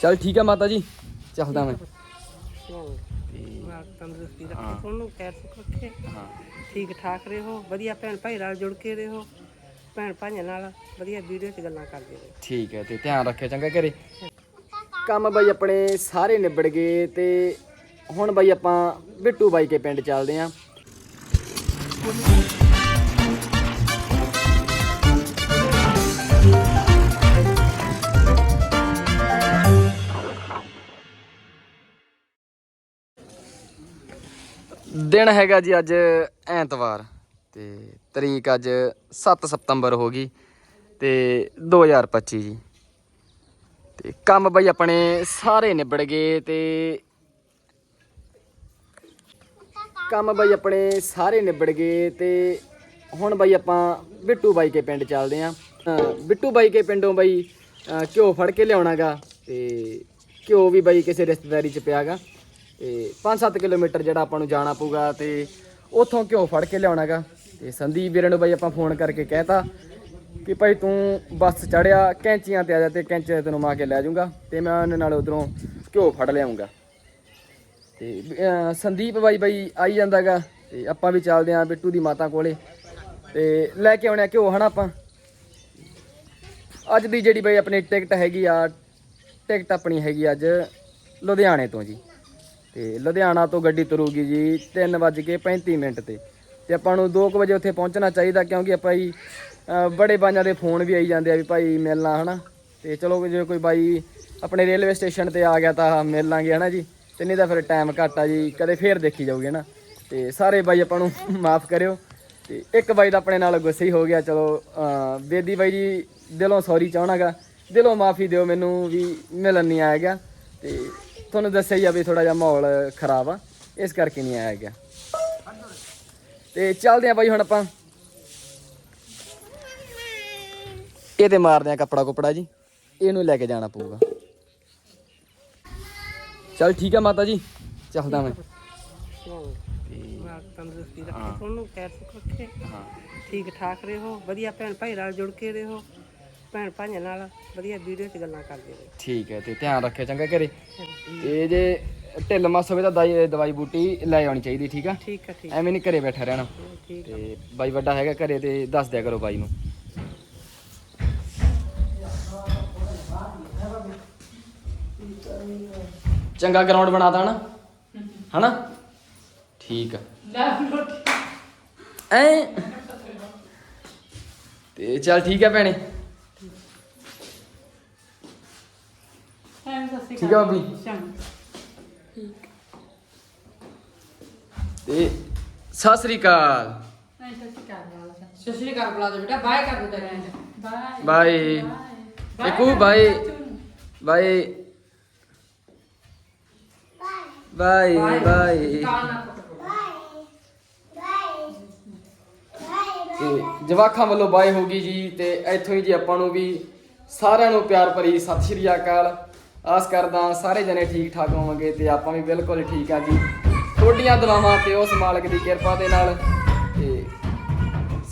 ਚਲ ਠੀਕ ਹੈ ਮਾਤਾ ਜੀ ਚੱਲਦਾ ਮੈਂ। ਮਾਂ ਤੰਦਰੁਸਤੀ ਰੱਖੇ ਤੁਹਾਨੂੰ ਖੈਰ ਸੁਖ ਰੱਖੇ। ਹਾਂ। ਠੀਕ ਠਾਕ ਰਹੋ ਵਧੀਆ ਭੈਣ ਭਾਈ ਨਾਲ ਜੁੜ ਕੇ ਰਹੋ। ਭੈਣ ਭਾਈਆਂ ਨਾਲ ਵਧੀਆ ਵੀਡੀਓ 'ਚ ਗੱਲਾਂ ਕਰਦੇ ਰਹੋ। ਠੀਕ ਹੈ ਤੇ ਧਿਆਨ ਰੱਖਿਓ ਚੰਗਾ ਘਰੇ। ਕੰਮ ਬਾਈ ਆਪਣੇ ਸਾਰੇ ਨਿਬੜ ਗਏ ਤੇ ਹੁਣ ਬਾਈ ਆਪਾਂ ਬਿੱਟੂ ਬਾਈ ਕੇ ਪਿੰਡ ਚੱਲਦੇ ਆਂ। ਦਿਨ ਹੈਗਾ ਜੀ ਅੱਜ ਐਤਵਾਰ ਤੇ ਤਰੀਕ ਅੱਜ 7 ਸਤੰਬਰ ਹੋ ਗਈ ਤੇ 2025 ਜੀ। ਤੇ ਕੰਮ ਬਈ ਆਪਣੇ ਸਾਰੇ ਨਿਬੜ ਗਏ ਤੇ ਕੰਮ ਬਈ ਆਪਣੇ ਸਾਰੇ ਨਿਬੜ ਗਏ ਤੇ ਹੁਣ ਬਈ ਆਪਾਂ ਬਿੱਟੂ ਬਾਈ ਕੇ ਪਿੰਡ ਚੱਲਦੇ ਆਂ। ਬਿੱਟੂ ਬਾਈ ਕੇ ਪਿੰਡੋਂ ਬਈ ਘਿਓ ਫੜ ਕੇ ਲਿਆਉਣਾਗਾ ਤੇ ਘਿਓ ਵੀ ਬਈ ਕਿਸੇ ਰਿਸ਼ਤੇਦਾਰੀ ਚ ਪਿਆਗਾ। ਤੇ 5-7 ਕਿਲੋਮੀਟਰ ਜਿਹੜਾ ਆਪਾਂ ਨੂੰ ਜਾਣਾ ਪਊਗਾ ਤੇ ਉੱਥੋਂ ਘਿਓ ਫੜ ਕੇ ਲਿਆਉਣਾਗਾ। ਤੇ ਸੰਦੀਪ ਵੀਰੇ ਨੂੰ ਬਾਈ ਆਪਾਂ ਫੋਨ ਕਰਕੇ ਕਹਿਤਾ ਕਿ ਭਾਈ ਤੂੰ ਬੱਸ ਚੜਿਆ, ਕੈਂਚੀਆਂ ਤੇ ਆ ਜਾ ਤੇ ਕੈਂਚੀਆਂ ਤੈਨੂੰ ਮਾ ਕੇ ਲੈ ਜਾਊਂਗਾ ਤੇ ਮੈਂ ਉਹਨਾਂ ਨਾਲ ਉਧਰੋਂ ਘਿਓ ਫੜ ਲਿਆਉਂਗਾ ਤੇ ਸੰਦੀਪ ਬਾਈ ਬਾਈ ਆਈ ਜਾਂਦਾਗਾ ਤੇ ਆਪਾਂ ਵੀ ਚੱਲਦੇ ਆਂ ਬਿੱਟੂ ਦੀ ਮਾਤਾ ਕੋਲੇ ਤੇ ਲੈ ਕੇ ਆਉਣੇ ਆ ਘਿਓ ਹਨਾ ਆਪਾਂ। ਅੱਜ ਦੀ ਜਿਹੜੀ ਬਾਈ ਆਪਣੀ ਟਿਕਟ ਹੈਗੀ ਆ, ਟਿਕਟ ਆਪਣੀ ਹੈਗੀ ਅੱਜ ਲੁਧਿਆਣੇ ਤੋਂ ਜੀ। ਤੇ ਲੁਧਿਆਣਾ ਤੋਂ ਗੱਡੀ ਤੁਰੂਗੀ ਜੀ 3:35 ਮਿੰਟ ਤੇ। ਤੇ ਆਪਾਂ ਨੂੰ 2 ਵਜੇ ਉੱਥੇ ਪਹੁੰਚਣਾ ਚਾਹੀਦਾ ਕਿਉਂਕਿ ਆਪਾਂ ਹੀ ਬੜੇ ਬਾਈਆਂ ਦੇ ਫੋਨ ਵੀ ਆਈ ਜਾਂਦੇ ਆ ਵੀ ਭਾਈ ਮਿਲਣਾ, ਹਨਾ? ਤੇ ਚਲੋ ਜੇ ਕੋਈ ਬਾਈ ਆਪਣੇ ਰੇਲਵੇ ਸਟੇਸ਼ਨ ਤੇ ਆ ਗਿਆ ਤਾਂ ਮਿਲ ਲਾਂਗੇ ਹਨਾ ਜੀ? ਤੇ ਨਹੀਂ ਤਾਂ ਫਿਰ ਟਾਈਮ ਘੱਟ ਆ ਜੀ, ਕਦੇ ਫੇਰ ਦੇਖੀ ਜਾਊਗੀ, ਹਨਾ? ਤੇ ਸਾਰੇ ਬਾਈ ਆਪਾਂ ਨੂੰ ਮਾਫ ਕਰਿਓ। ਤੇ ਇੱਕ ਬਾਈ ਦਾ ਆਪਣੇ ਨਾਲ ਗੁੱਸੇ ਹੀ ਹੋ ਗਿਆ, ਚਲੋ ਬੇਦੀ ਬਾਈ ਜੀ ਦਿਲੋਂ ਸੌਰੀ ਚਾਹਣਾਗਾ। ਦਿਲੋਂ ਮਾਫੀ ਦਿਓ ਮੈਨੂੰ ਵੀ ਮਿਲਣ ਨਹੀਂ ਆਇਆ ਗਿਆ ਤੇ ਤੁਹਾਨੂੰ ਦੱਸਿਆ ਹੀ ਆ ਵੀ ਥੋੜਾ ਜਿਹਾ ਮਾਹੌਲ ਖਰਾਬ ਆ ਇਸ ਕਰਕੇ ਨਹੀਂ ਆਇਆ ਗਿਆ। ਤੇ ਚੱਲਦੇ ਆ ਬਾਈ ਹੁਣ ਆਪਾਂ। ਇਹ ਤੇ ਮਾਰਦੇ ਆ ਕੱਪੜਾ ਕੁਪੜਾ ਜੀ ਇਹਨੂੰ ਲੈ ਕੇ ਜਾਣਾ ਪਊਗਾ। ਚਲ ਠੀਕ ਹੈ ਮਾਤਾ ਜੀ ਚੱਲਦਾ ਮੈਂ। ਤੰਦਰੁਸਤੀ ਰੱਖੇ ਤੁਹਾਨੂੰ ਖੈਰ ਸੁਖ ਰੱਖੇ। ਠੀਕ ਠਾਕ ਰਹੋ ਵਧੀਆ ਭੈਣ ਭਾਈ ਨਾਲ ਜੁੜ ਕੇ ਰਹੋ। ਭੈਣ ਭਾਈਆਂ ਨਾਲ ਵਧੀਆ ਵੀਡੀਓ 'ਚ ਗੱਲਾਂ ਕਰਦੇ ਰਹੋ। ਠੀਕ ਹੈ ਤੇ ਧਿਆਨ ਰੱਖਿਓ ਚੰਗਾ ਘਰੇ। ਤੇ ਜੇ ਢਿੱਲ ਮੱਸ ਹੋਵੇ ਤਾਂ ਦਵਾਈ ਦਵਾਈ ਬੂਟੀ ਲੈ ਆਉਣੀ ਚਾਹੀਦੀ ਠੀਕ ਆ? ਠੀਕ ਆ ਠੀਕ ਐਵੇਂ ਨਹੀਂ ਘਰੇ ਬੈਠਾ ਰਹਿਣਾ। ਠੀਕ ਤੇ ਬਾਈ ਵੱਡਾ ਹੈਗਾ ਘਰੇ ਤੇ ਦੱਸ ਦਿਆ ਕਰੋ ਬਾਈ ਨੂੰ। ਚੰਗਾ ਗਰਾਊਂਡ ਬਣਾਤਾ ਹਨਾ ਹਨਾ? ਠੀਕ ਆ। ਐ ਤੇ ਚੱਲ ਠੀਕ ਆ ਭੈਣੇ। ਠੀਕ ਆ ਬਾਬੀ ਤੇ ਸਤਿ ਸ੍ਰੀ ਅਕਾਲ। ਸਤਿ ਸ਼੍ਰੀ ਅਕਾਲ ਬੁਲਾ ਦੇ ਬੇਟਾ। ਬਾਏ ਕਰ ਦੇ। ਤੇਰੇ ਬਾਏ। ਬਾਈ ਕਾਲ ਨਾ ਪਕੜ ਤੇ ਜਵਾਖਾਂ ਵੱਲੋਂ ਬਾਈ ਹੋ ਗਈ ਜੀ। ਤੇ ਇੱਥੋਂ ਹੀ ਜੀ ਆਪਾਂ ਨੂੰ ਵੀ ਸਾਰਿਆਂ ਨੂੰ ਪਿਆਰ ਭਰੀ ਸਤਿ ਸ਼੍ਰੀ ਅਕਾਲ। ਆਸ ਕਰਦਾ ਸਾਰੇ ਜਣੇ ਠੀਕ ਠਾਕ ਹੋਵਾਂਗੇ ਤੇ ਆਪਾਂ ਵੀ ਬਿਲਕੁਲ ਠੀਕ ਆ ਜੀ। ਤੁਹਾਡੀਆਂ ਦੁਆਵਾਂ ਤੇ ਉਸ ਮਾਲਕ ਦੀ ਕਿਰਪਾ ਦੇ ਨਾਲ ਤੇ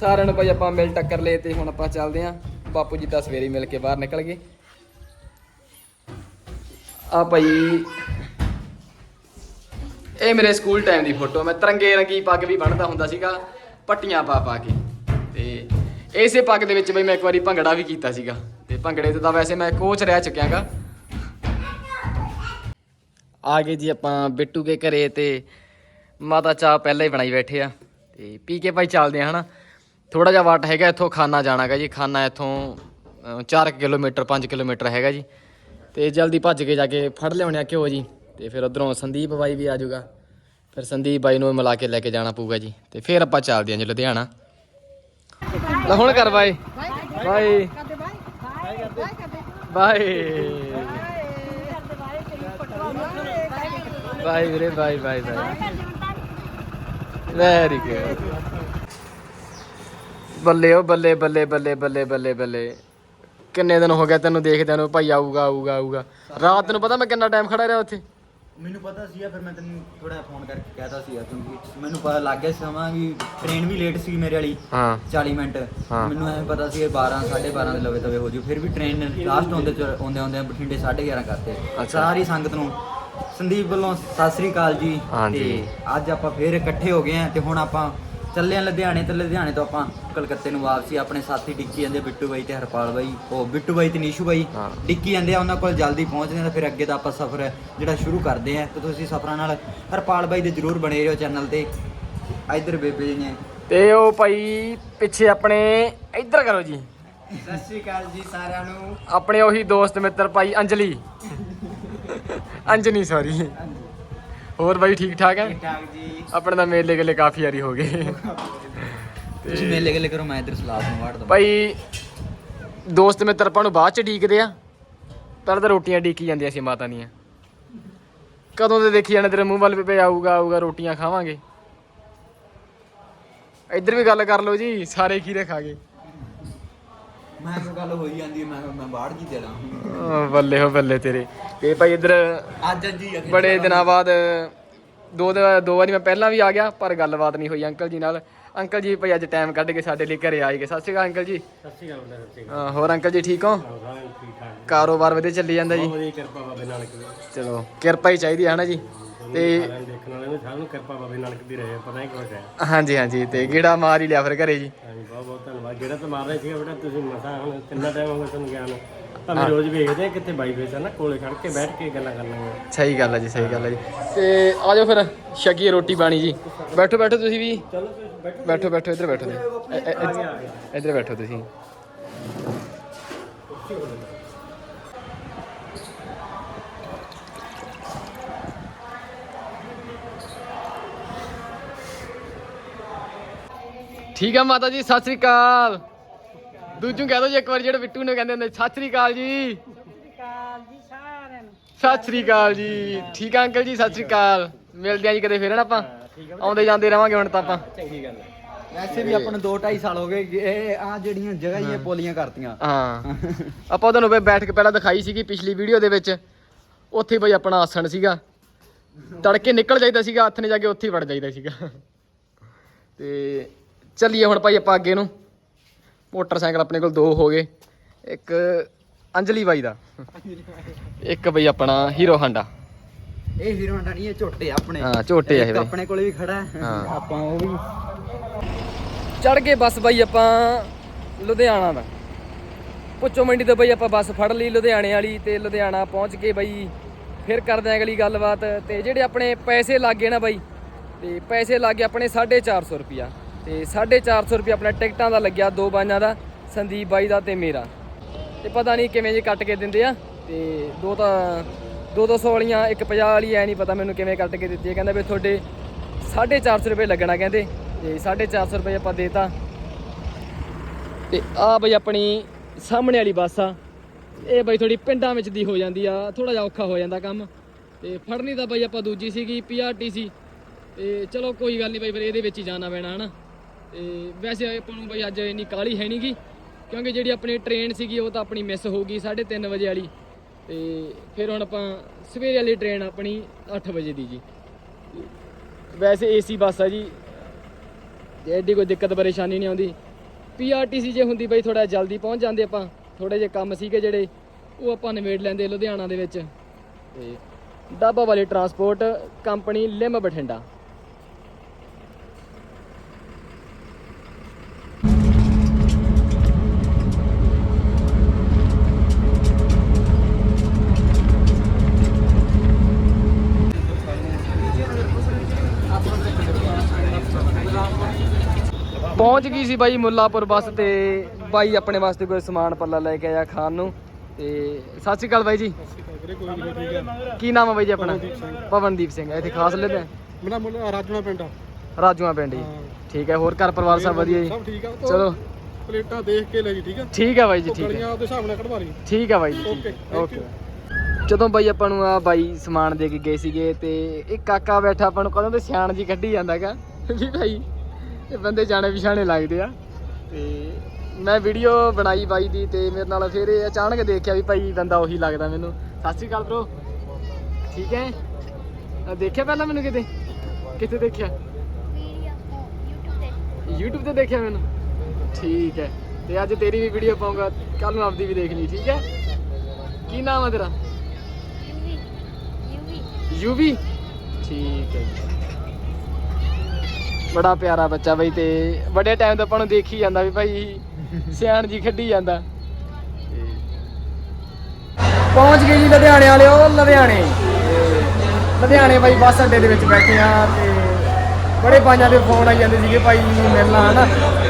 ਸਾਰਿਆਂ ਨੂੰ ਭਾਈ ਆਪਾਂ ਮਿਲ ਟੱਕਰ ਲਏ ਤੇ ਹੁਣ ਆਪਾਂ ਚੱਲਦੇ ਆਂ ਬਾਪੂ ਜੀ ਤਾਂ ਸਵੇਰੇ ਮਿਲ ਕੇ ਬਾਹਰ ਨਿਕਲ ਗਏ। ਆ ਭਾਈ ਇਹ ਮੇਰੇ ਸਕੂਲ ਟਾਈਮ ਦੀ ਫੋਟੋ ਮੈਂ ਤਰੰਗੇ ਰੰਗੀ ਪੱਗ ਵੀ ਬੰਨਦਾ ਹੁੰਦਾ ਸੀਗਾ, ਪੱਟੀਆਂ ਪਾ ਪਾ ਕੇ। ਤੇ ਇਸੇ ਪੱਗ ਦੇ ਵਿੱਚ ਬਈ ਮੈਂ ਇੱਕ ਵਾਰੀ ਭੰਗੜਾ ਵੀ ਕੀਤਾ ਸੀਗਾ। ਤੇ ਭੰਗੜੇ ਤੇ ਤਾਂ ਵੈਸੇ ਮੈਂ ਕੋਚ ਰਹਿ ਚੁੱਕਿਆਗਾ ਆ ਗਏ ਜੀ ਆਪਾਂ ਬਿੱਟੂ ਕੇ ਘਰੇ ਤੇ ਮਾਤਾ ਚਾਹ ਪਹਿਲਾਂ ਹੀ ਬਣਾਈ ਬੈਠੇ ਆ ਤੇ ਪੀ ਕੇ ਭਾਈ ਚੱਲਦੇ ਆ ਹਨਾ? ਥੋੜਾ ਜਿਹਾ ਵਾਟ ਹੈਗਾ ਇੱਥੋਂ ਖਾਨਾ ਜਾਣਾਗਾ ਜੀ ਖਾਨਾ ਇੱਥੋਂ 4 ਕਿਲੋਮੀਟਰ 5 ਕਿਲੋਮੀਟਰ ਹੈਗਾ ਜੀ। ਤੇ ਜਲਦੀ ਭੱਜ ਕੇ ਜਾ ਕੇ ਫੜ ਲਿਆਉਣਿਆ ਘਿਓ ਜੀ ਤੇ ਫਿਰ ਉਧਰੋਂ ਸੰਦੀਪ ਬਾਈ ਵੀ ਆ ਜਾਊਗਾ। ਫਿਰ ਸੰਦੀਪ ਬਾਈ ਨੂੰ ਮਿਲਾ ਕੇ ਲੈ ਕੇ ਜਾਣਾ ਪਊਗਾ ਜੀ ਤੇ ਫਿਰ ਆਪਾਂ ਚੱਲਦੇ ਹਾਂ ਜੀ ਲੁਧਿਆਣਾ। ਲੈ ਹੁਣ ਕਰ ਬਾਈ। ਬਾਈ। ਬਾਈ ਬਾਈ। ਵੀਰੇ ਬਾਈ ਬਾਈ ਬਾਈ ਵੈਰੀ ਗੁੱਡ ਬੱਲੇ ਉਹ ਬੱਲੇ ਬੱਲੇ ਬੱਲੇ ਬੱਲੇ ਬੱਲੇ ਬੱਲੇ। ਕਿੰਨੇ ਦਿਨ ਹੋ ਗਿਆ ਤੈਨੂੰ ਦੇਖਦਿਆਂ ਨੂੰ? ਭਾਈ ਆਊਗਾ ਆਊਗਾ ਆਊਗਾ। ਰਾਤ ਨੂੰ ਪਤਾ ਮੈਂ ਕਿੰਨਾ ਟਾਈਮ ਖੜਾ ਰਿਹਾ ਉੱਥੇ? ਮੈਨੂੰ ਪਤਾ ਸੀਗਾ ਫਿਰ ਮੈਂ ਤੈਨੂੰ ਥੋੜਾ ਫੋਨ ਕਰਕੇ ਕਹਿਤਾ ਸੀਗਾ ਕਿਉਂਕਿ ਮੈਨੂੰ ਪਤਾ ਲੱਗ ਗਿਆ ਸਮਾਂ ਵੀ ਟ੍ਰੇਨ ਵੀ ਲੇਟ ਸੀ ਮੇਰੇ ਵਾਲੀ ਹਾਂ 40 ਮਿੰਟ ਹਾਂ। ਮੈਨੂੰ ਐ ਪਤਾ ਸੀ 12 12:30 ਦੇ ਲਵੇ ਤਵੇ ਹੋ ਜੂ ਫਿਰ ਵੀ ਟ੍ਰੇਨ ਲਾਸਟ ਹੁੰਦੇ ਆਉਂਦੇ ਆਉਂਦੇ ਬਠਿੰਡੇ 11:30 ਕਰਤੇ। ਸਾਰੀ ਸੰਗਤ ਨੂੰ ਸੰਦੀਪ ਵੱਲੋਂ ਸਤਿ ਸ੍ਰੀ ਅਕਾਲ ਜੀ ਹਾਂਜੀ। ਅੱਜ ਆਪਾਂ ਫੇਰ ਇਕੱਠੇ ਹੋ ਗਏ ਆ ਤੇ ਹੁਣ ਆਪਾਂ ਚੱਲੇ ਆ ਲੁਧਿਆਣੇ ਤੇ ਲੁਧਿਆਣੇ ਤੋਂ ਆਪਾਂ ਕਲਕੱਤੇ ਨੂੰ ਵਾਪਸੀ ਆਪਣੇ ਸਾਥੀ ਡਿੱਕੀ ਜਾਂਦੇ ਬਿੱਟੂ ਬਾਈ ਤੇ ਹਰਪਾਲ ਬਾਈ। ਉਹ ਬਿੱਟੂ ਬਾਈ ਤੇ ਨੀਸ਼ੂ ਬਾਈ। ਡਿੱਕੀ ਜਾਂਦੇ ਆ ਉਹਨਾਂ ਕੋਲ ਜਲਦੀ ਪਹੁੰਚਦੇ ਆ ਤਾਂ ਫਿਰ ਅੱਗੇ ਦਾ ਆਪਾਂ ਸਫ਼ਰ ਜਿਹੜਾ ਸ਼ੁਰੂ ਕਰਦੇ ਆ। ਤੇ ਤੁਸੀਂ ਸਫ਼ਰਾਂ ਨਾਲ ਹਰਪਾਲ ਬਾਈ ਦੇ ਜਰੂਰ ਬਣੇ ਰਹੋ ਚੈਨਲ ਤੇ। ਇੱਧਰ ਬੇਬੇ ਜੀ ਨੇ ਤੇ ਉਹ ਭਾਈ ਪਿੱਛੇ ਆਪਣੇ ਇੱਧਰ ਕਰੋ ਜੀ। ਸਤਿ ਸ੍ਰੀ ਅਕਾਲ ਜੀ ਸਾਰਿਆਂ ਨੂੰ। ਆਪਣੇ ਉਹੀ ਦੋਸਤ ਮਿੱਤਰ ਭਾਈ ਅੰਜਲੀ। ਅੰਜਨੀ ਸੌਰੀ ਹੋਰ ਬਾਈ ਠੀਕ ਠਾਕ ਹੈ? ਠਾਕ ਜੀ। ਆਪਣੇ ਤਾਂ ਮੇਲੇ ਗਲੇ ਕਾਫੀ ਯਾਰੀ ਹੋ ਗਏ। ਤੁਸੀਂ ਮੇਲੇ ਗੱਲੇ ਕਰੋ ਮੈਂ ਇੱਧਰ ਸਲਾਦ ਨੂੰ ਵਾੜ ਦਵਾਂ ਭਾਈ ਦੋਸਤ ਮਿੱਤਰ ਆਪਾਂ ਨੂੰ ਬਾਅਦ ਚ ਡੀਕਦੇ ਆ। ਪਹਿਲਾਂ ਤਾਂ ਰੋਟੀਆਂ ਡੀਕੀ ਜਾਂਦੀਆਂ ਸੀ ਮਾਤਾ ਦੀਆਂ। ਕਦੋਂ ਦੇ ਦੇਖੀ ਜਾਣੇ ਤੇਰੇ ਮੂੰਹ ਵੱਲ ਵੀ ਆਊਗਾ ਆਊਗਾ ਰੋਟੀਆਂ ਖਾਵਾਂਗੇ। ਇੱਧਰ ਵੀ ਗੱਲ ਕਰ ਲਓ ਜੀ ਸਾਰੇ ਖੀਰੇ ਖਾ ਗਏ। ਮੈਂ ਕਿਹਾ ਗੱਲ ਹੋਈ ਜਾਂਦੀ ਹੈ, ਮੈਂ ਕਿਹਾ ਮੈਂ ਬਾੜ ਕੀ ਦੇਣਾ ਅਹ ਬੱਲੇ ਹੋ ਬੱਲੇ ਤੇਰੇ। ਤੇ ਭਾਈ ਇੱਧਰ ਅੱਜ ਅੱਜ ਹੀ ਬੜੇ ਦਿਨਾਂ ਬਾਅਦ ਦੋ ਦਿਨ ਦੋ ਵਾਰੀ ਮੈਂ ਪਹਿਲਾਂ ਵੀ ਆ ਗਿਆ ਪਰ ਗੱਲਬਾਤ ਨਹੀਂ ਹੋਈ ਅੰਕਲ ਜੀ ਨਾਲ। ਅੰਕਲ ਜੀ ਭਾਈ ਅੱਜ ਟਾਈਮ ਕੱਢ ਕੇ ਸਾਡੇ ਲਈ ਘਰੇ ਆਏ ਗਏ। ਸਤਿ ਸ਼੍ਰੀ ਅਕਾਲ ਅੰਕਲ ਜੀ। ਸਤਿ ਸ਼੍ਰੀ ਅਕਾਲ ਬੇਟਾ, ਸਤਿ ਸ਼੍ਰੀ ਅਹ ਹੋਰ ਅੰਕਲ ਜੀ ਠੀਕ ਹੋ? ਅਕਾਲ ਸਾਰੇ ਠੀਕ ਠਾਕ ਕਾਰੋਬਾਰ ਵਧੀਆ ਚੱਲੀ ਜਾਂਦਾ ਜੀ। ਵਧੀਆ ਕਿਰਪਾ ਬਾਬੇ ਨਾਨਕ ਦੀ। ਚਲੋ ਕਿਰਪਾ ਹੀ ਚਾਹੀਦੀ ਹੈ ਹਨਾ ਜੀ? ਤੇ ਸਾਰਿਆਂ ਨੂੰ ਦੇਖਣ ਵਾਲਿਆਂ ਨੂੰ ਸਾਰਿਆਂ ਨੂੰ ਕਿਰਪਾ ਬਾਬੇ ਨਾਨਕ ਦੀ ਰਹੇ ਪਤਾ ਨਹੀਂ ਕੁਝ ਹੈ ਹਾਂਜੀ ਹਾਂਜੀ ਤੇ ਗੇੜਾ ਮਾਰ ਹੀ ਲਿਆ ਫਿਰ ਘਰੇ ਜੀ। ਹਾਂਜੀ ਬਹੁਤ ਬਹੁਤ ਧੰਨਵਾਦ। ਜਿਹੜਾ ਤਾਂ ਮਾਰ ਰਿਹਾ ਸੀਗਾ ਬੇਟਾ ਤੁਸੀਂ ਮਸਾ ਹੁਣ ਕਿੰਨਾ ਟਾਈਮ ਹੋ ਗਿਆ ਤੁਹਾਨੂੰ ਗਿਆ ਨੂੰ? ਰੋਜ਼ ਵੇਖਦੇ ਆ ਕਿੱਥੇ ਬਾਈ ਫੇਸ ਹੈ ਨਾ ਕੋਲੇ ਖੜ ਕੇ ਬੈਠ ਕੇ ਗੱਲਾਂ ਕਰ ਲਾਂਗੇ ਸਹੀ ਗੱਲ ਹੈ ਜੀ ਸਹੀ ਗੱਲ ਹੈ ਜੀ। ਤੇ ਆ ਜਾਓ ਫਿਰ ਛਕੀਏ ਰੋਟੀ ਪਾਣੀ ਜੀ। ਬੈਠੋ ਬੈਠੋ ਤੁਸੀਂ ਵੀ। ਚਲੋ ਤੁਸੀਂ ਬੈਠੋ। ਬੈਠੋ ਬੈਠੋ ਇੱਧਰ ਬੈਠੋ ਤੁਸੀਂ। ਇ- ਇ- ਇੱਧਰ- ਇੱਧਰ ਬੈਠੋ ਤੁਸੀਂ। ਠੀਕ ਆ ਮਾਤਾ ਜੀ ਸਤਿ ਸ੍ਰੀ ਅਕਾਲ। ਦੂਜੂ ਕਹਿ ਦੋ ਜੀ ਇੱਕ ਵਾਰ ਜਿਹੜੇ ਬਿੱਟੂ ਨੇ ਕਹਿੰਦੇ ਹੁੰਦੇ ਸਤਿ ਸ੍ਰੀ ਅਕਾਲ ਜੀ। ਸਤਿ ਸ੍ਰੀ ਅਕਾਲ ਜੀ ਠੀਕ ਆ ਅੰਕਲ ਜੀ ਸਤਿ ਸ੍ਰੀ ਅਕਾਲ। ਮਿਲਦੇ ਆ ਜੀ ਕਦੇ ਫੇਰ ਨਾ ਆਪਾਂ? ਆਉਂਦੇ ਜਾਂਦੇ ਰਵਾਂਗੇ ਹੁਣ ਤਾਂ ਆਪਾਂ। ਚੰਗੀ ਗੱਲ ਹੈ ਵੈਸੇ ਵੀ ਆਪਾਂ ਨੂੰ 2 2.5 ਸਾਲ ਹੋ ਗਏ ਇਹ ਆ ਜਿਹੜੀਆਂ ਜਗ੍ਹਾ ਹੀ ਇਹ ਪੋਲੀਆਂ ਕਰਤੀਆਂ। ਹਾਂ। ਆਪਾਂ ਤੁਹਾਨੂੰ ਬਈ ਬੈਠ ਕੇ ਪਹਿਲਾਂ ਦਿਖਾਈ ਸੀਗੀ ਪਿਛਲੀ ਵੀਡੀਓ ਦੇ ਵਿੱਚ। ਉੱਥੇ ਬਈ ਆਪਣਾ ਆਸਣ ਸੀਗਾ। ਤੜਕੇ ਨਿਕਲ ਜਾਈਦਾ ਸੀਗਾ ਹੱਥ ਨੇ ਜਾ ਕੇ ਉੱਥੇ ਹੀ ਵੜ ਜਾਈਦਾ ਸੀਗਾ। ਤੇ ਚੱਲੀਏ ਹੁਣ ਭਾਈ ਆਪਾਂ ਅੱਗੇ ਨੂੰ। ਮੋਟਰਸਾਈਕਲ ਆਪਣੇ ਕੋਲ ਦੋ ਹੋ ਗਏ। ਇੱਕ ਅੰਜਲੀ ਬਾਈ ਦਾ। ਇੱਕ ਬਈ ਆਪਣਾ ਹੀਰੋ ਹਾਂਡਾ। ਇਹ ਹੀਰੋ ਹੰਡਾ ਨਹੀਂ ਇਹ ਝੋਟੇ ਆਪਣੇ। ਹਾਂ, ਝੋਟੇ ਆ ਇਹ ਬਈ। ਆਪਣੇ ਕੋਲੇ ਵੀ ਖੜਾ ਹੈ। ਆਪਾਂ ਉਹ ਵੀ। ਚੜ ਗਏ ਬੱਸ ਬਾਈ ਆਪਾਂ ਲੁਧਿਆਣਾ ਦਾ। ਪੁੱਚੋ ਮੰਡੀ ਤੋਂ ਬਈ ਆਪਾਂ ਬੱਸ ਫੜ ਲਈ ਲੁਧਿਆਣੇ ਵਾਲੀ ਤੇ ਲੁਧਿਆਣਾ ਪਹੁੰਚ ਕੇ ਬਈ। ਫਿਰ ਕਰਦੇ ਆਂ ਅਗਲੀ ਗੱਲਬਾਤ ਤੇ ਜਿਹੜੇ ਆਪਣੇ ਪੈਸੇ ਲੱਗੇ ਨਾ ਬਈ ਤੇ ਪੈਸੇ ਲੱਗੇ ਆਪਣੇ 450 ਰੁਪਿਆ ਤੇ 450 ਰੁਪਿਆ ਆਪਣਾ ਟਿਕਟਾਂ ਦਾ ਲੱਗਿਆ ਦੋ ਬਾਈਆਂ ਦਾ, ਸੰਦੀਪ ਬਾਈ ਦਾ ਤੇ ਮੇਰਾ। ਤੇ ਪਤਾ ਨਹੀਂ ਕਿਵੇਂ ਜੇ ਕੱਟ ਕੇ ਦਿੰਦੇ ਆ, ਤੇ ਦੋ ਤਾਂ 200 ਵਾਲੀਆਂ, ਇੱਕ 50 ਵਾਲੀ ਐ ਨਹੀਂ ਪਤਾ ਮੈਨੂੰ ਕਿਵੇਂ ਕੱਟ ਕੇ ਦਿੱਤੀ ਹੈ ਕਹਿੰਦਾ ਵੀ ਤੁਹਾਡੇ 450 ਰੁਪਏ ਲੱਗਣਾ ਕਹਿੰਦੇ, ਤੇ 450 ਰੁਪਏ ਆਪਾਂ ਦੇਤਾ ਤੇ। ਆ ਬਈ ਆਪਣੀ ਸਾਹਮਣੇ ਵਾਲੀ ਬੱਸ ਆ। ਇਹ ਬਈ ਥੋੜੀ ਪਿੰਡਾਂ ਵਿੱਚ ਦੀ ਹੋ ਜਾਂਦੀ ਆ ਥੋੜਾ ਜਿਹਾ ਔਖਾ ਹੋ ਜਾਂਦਾ ਕੰਮ। ਤੇ ਫੜਨੀ ਤਾਂ ਬਈ ਆਪਾਂ ਦੂਜੀ ਸੀਗੀ ਪੀਆਰਟੀਸੀ ਤੇ ਚਲੋ ਕੋਈ ਗੱਲ ਨਹੀਂ ਬਈ, ਫਿਰ ਇਹਦੇ ਵਿੱਚ ਹੀ ਜਾਣਾ ਪੈਣਾ, ਹਨਾ? ਤੇ ਵੈਸੇ ਆਪਾਂ ਨੂੰ ਬਈ ਅੱਜ ਇੰਨੀ ਕਾਲੀ ਹੈ ਨਹੀਂਗੀ ਕਿਉਂਕਿ ਜਿਹੜੀ ਆਪਣੀ ਟ੍ਰੇਨ ਸੀਗੀ ਉਹ ਤਾਂ ਆਪਣੀ ਮਿਸ ਹੋ ਗਈ 3:30 ਵਜੇ ਵਾਲੀ। ਤੇ ਫਿਰ ਹੁਣ ਆਪਾਂ ਸਵੇਰੇ ਵਾਲੀ ਟ੍ਰੇਨ ਆਪਣੀ 8 ਵਜੇ ਦੀ ਜੀ। ਵੈਸੇ ਏਸੀ ਬੱਸ ਆ ਜੀ ਤੇ ਐਡੀ ਕੋਈ ਦਿੱਕਤ ਪਰੇਸ਼ਾਨੀ ਨਹੀਂ ਆਉਂਦੀ। ਪੀਆਰਟੀਸੀ ਜੇ ਹੁੰਦੀ ਬਈ ਥੋੜਾ ਜਲਦੀ ਪਹੁੰਚ ਜਾਂਦੇ ਆਪਾਂ ਥੋੜੇ ਜਿਹੇ ਕੰਮ ਸੀਗੇ ਜਿਹੜੇ, ਉਹ ਆਪਾਂ ਨਿਬੇੜ ਲੈਂਦੇ ਲੁਧਿਆਣਾ ਦੇ ਵਿੱਚ। ਤੇ ਡਾਬਾ ਵਾਲੀ ਟਰਾਂਸਪੋਰਟ ਕੰਪਨੀ ਲਿਮ ਬਠਿੰਡਾ। ਪਹੁੰਚ ਗਈ ਸੀ ਬਾਈ ਮੁੱਲਾਪੁਰ ਬੱਸ ਤੇ। ਬਾਈ ਆਪਣੇ ਵਾਸਤੇ ਕੋਈ ਸਮਾਨ ਪੱਲਾ ਲੈ ਕੇ ਆਇਆ ਖਾਣ ਨੂੰ। ਤੇ ਸਤਿ ਸ਼੍ਰੀ ਅਕਾਲ ਬਾਈ ਜੀ। ਕੀ ਨਾਮ ਹੈ ਬਾਈ ਜੀ ਆਪਣਾ? ਪਵਨਦੀਪ ਸਿੰਘ ਇੱਥੇ ਖਾਸ ਲੈਦੇ ਮੇਰਾ ਮੁੱਲ ਰਾਜਣਾ ਪਿੰਡ ਆ। ਰਾਜੂਆਂ ਪਿੰਡ ਜੀ। ਠੀਕ ਹੈ ਹੋਰ ਘਰ ਪਰਿਵਾਰ ਸਭ ਵਧੀਆ ਜੀ? ਸਭ ਠੀਕ ਆ। ਚਲੋ। ਪਲੇਟਾਂ ਦੇਖ ਕੇ ਲੈ ਜੀ ਠੀਕ ਆ? ਠੀਕ ਹੈ ਬਾਈ ਜੀ ਠੀਕ ਹੈ ਗਲੀਆਂ ਉਹਦੇ ਹਿਸਾਬ ਨਾਲ ਕਢਵਾ ਲਈ। ਠੀਕ ਹੈ ਬਾਈ ਜੀ ਓਕੇ ਜਦੋਂ ਬਾਈ ਆਪਾਂ ਨੂੰ ਆ ਬਾਈ ਸਮਾਨ ਦੇ ਕੇ ਗਏ ਸੀਗੇ ਤੇ ਇੱਕ ਕਾਕਾ ਬੈਠਾ ਆਪਾਂ ਨੂੰ ਤੇ ਸਿਆਣ ਜੀ ਕੱਢੀ ਜਾਂਦਾਗਾ। ਵੀ ਭਾਈ ਇਹ ਬੰਦੇ ਜਾਣੇ ਪਛਾਣੇ ਲੱਗਦੇ ਆ। ਤੇ ਮੈਂ ਵੀਡੀਓ ਬਣਾਈ ਬਾਈ ਦੀ ਤੇ ਮੇਰੇ ਨਾਲ ਫਿਰ ਇਹ ਅਚਾਨਕ ਦੇਖਿਆ ਵੀ ਭਾਈ ਬੰਦਾ ਉਹੀ ਲੱਗਦਾ ਮੈਨੂੰ। ਸਤਿ ਸ਼੍ਰੀ ਅਕਾਲ ਬ్రో ਠੀਕ ਹੈ? ਦੇਖਿਆ ਪਹਿਲਾਂ ਮੈਨੂੰ ਕਿਤੇ? ਕਿੱਥੇ ਦੇਖਿਆ? YouTube ਤੇ ਦੇਖਿਆ ਮੈਨੂੰ। ਠੀਕ ਹੈ। ਤੇ ਅੱਜ ਤੇਰੀ ਵੀ ਵੀਡੀਓ ਪਾਉਂਗਾ। ਕੱਲ ਨੂੰ ਆਪਦੀ ਵੀ ਦੇਖ ਲਈ ਠੀਕ ਹੈ? ਕੀ ਨਾਮ ਹੈ ਤੇਰਾ? ਯੂਵੀ। ਠੀਕ ਹੈ ਬੜਾ ਪਿਆਰਾ ਬੱਚਾ ਬਈ ਤੇ ਵੱਡੇ ਟਾਈਮ ਤੋਂ ਆਪਾਂ ਨੂੰ ਦੇਖੀ ਜਾਂਦਾ ਵੀ ਭਾਈ ਸਿਆਣ ਜੀ ਖੱਡੀ ਜਾਂਦਾ। ਪਹੁੰਚ ਗਏ ਜੀ ਲੁਧਿਆਣੇ ਵਾਲਿਓ, ਲੁਧਿਆਣੇ। ਲੁਧਿਆਣੇ ਬਾਈ ਬੱਸ ਅੱਡੇ ਦੇ ਵਿੱਚ ਬੈਠੇ ਆ ਤੇ ਬੜੇ ਪਾਈਆਂ ਦੇ ਫੋਨ ਆਈ ਜਾਂਦੇ ਸੀਗੇ ਭਾਈ ਨੂੰ ਮਿਲਣਾ ਹਨਾ? ਤੇ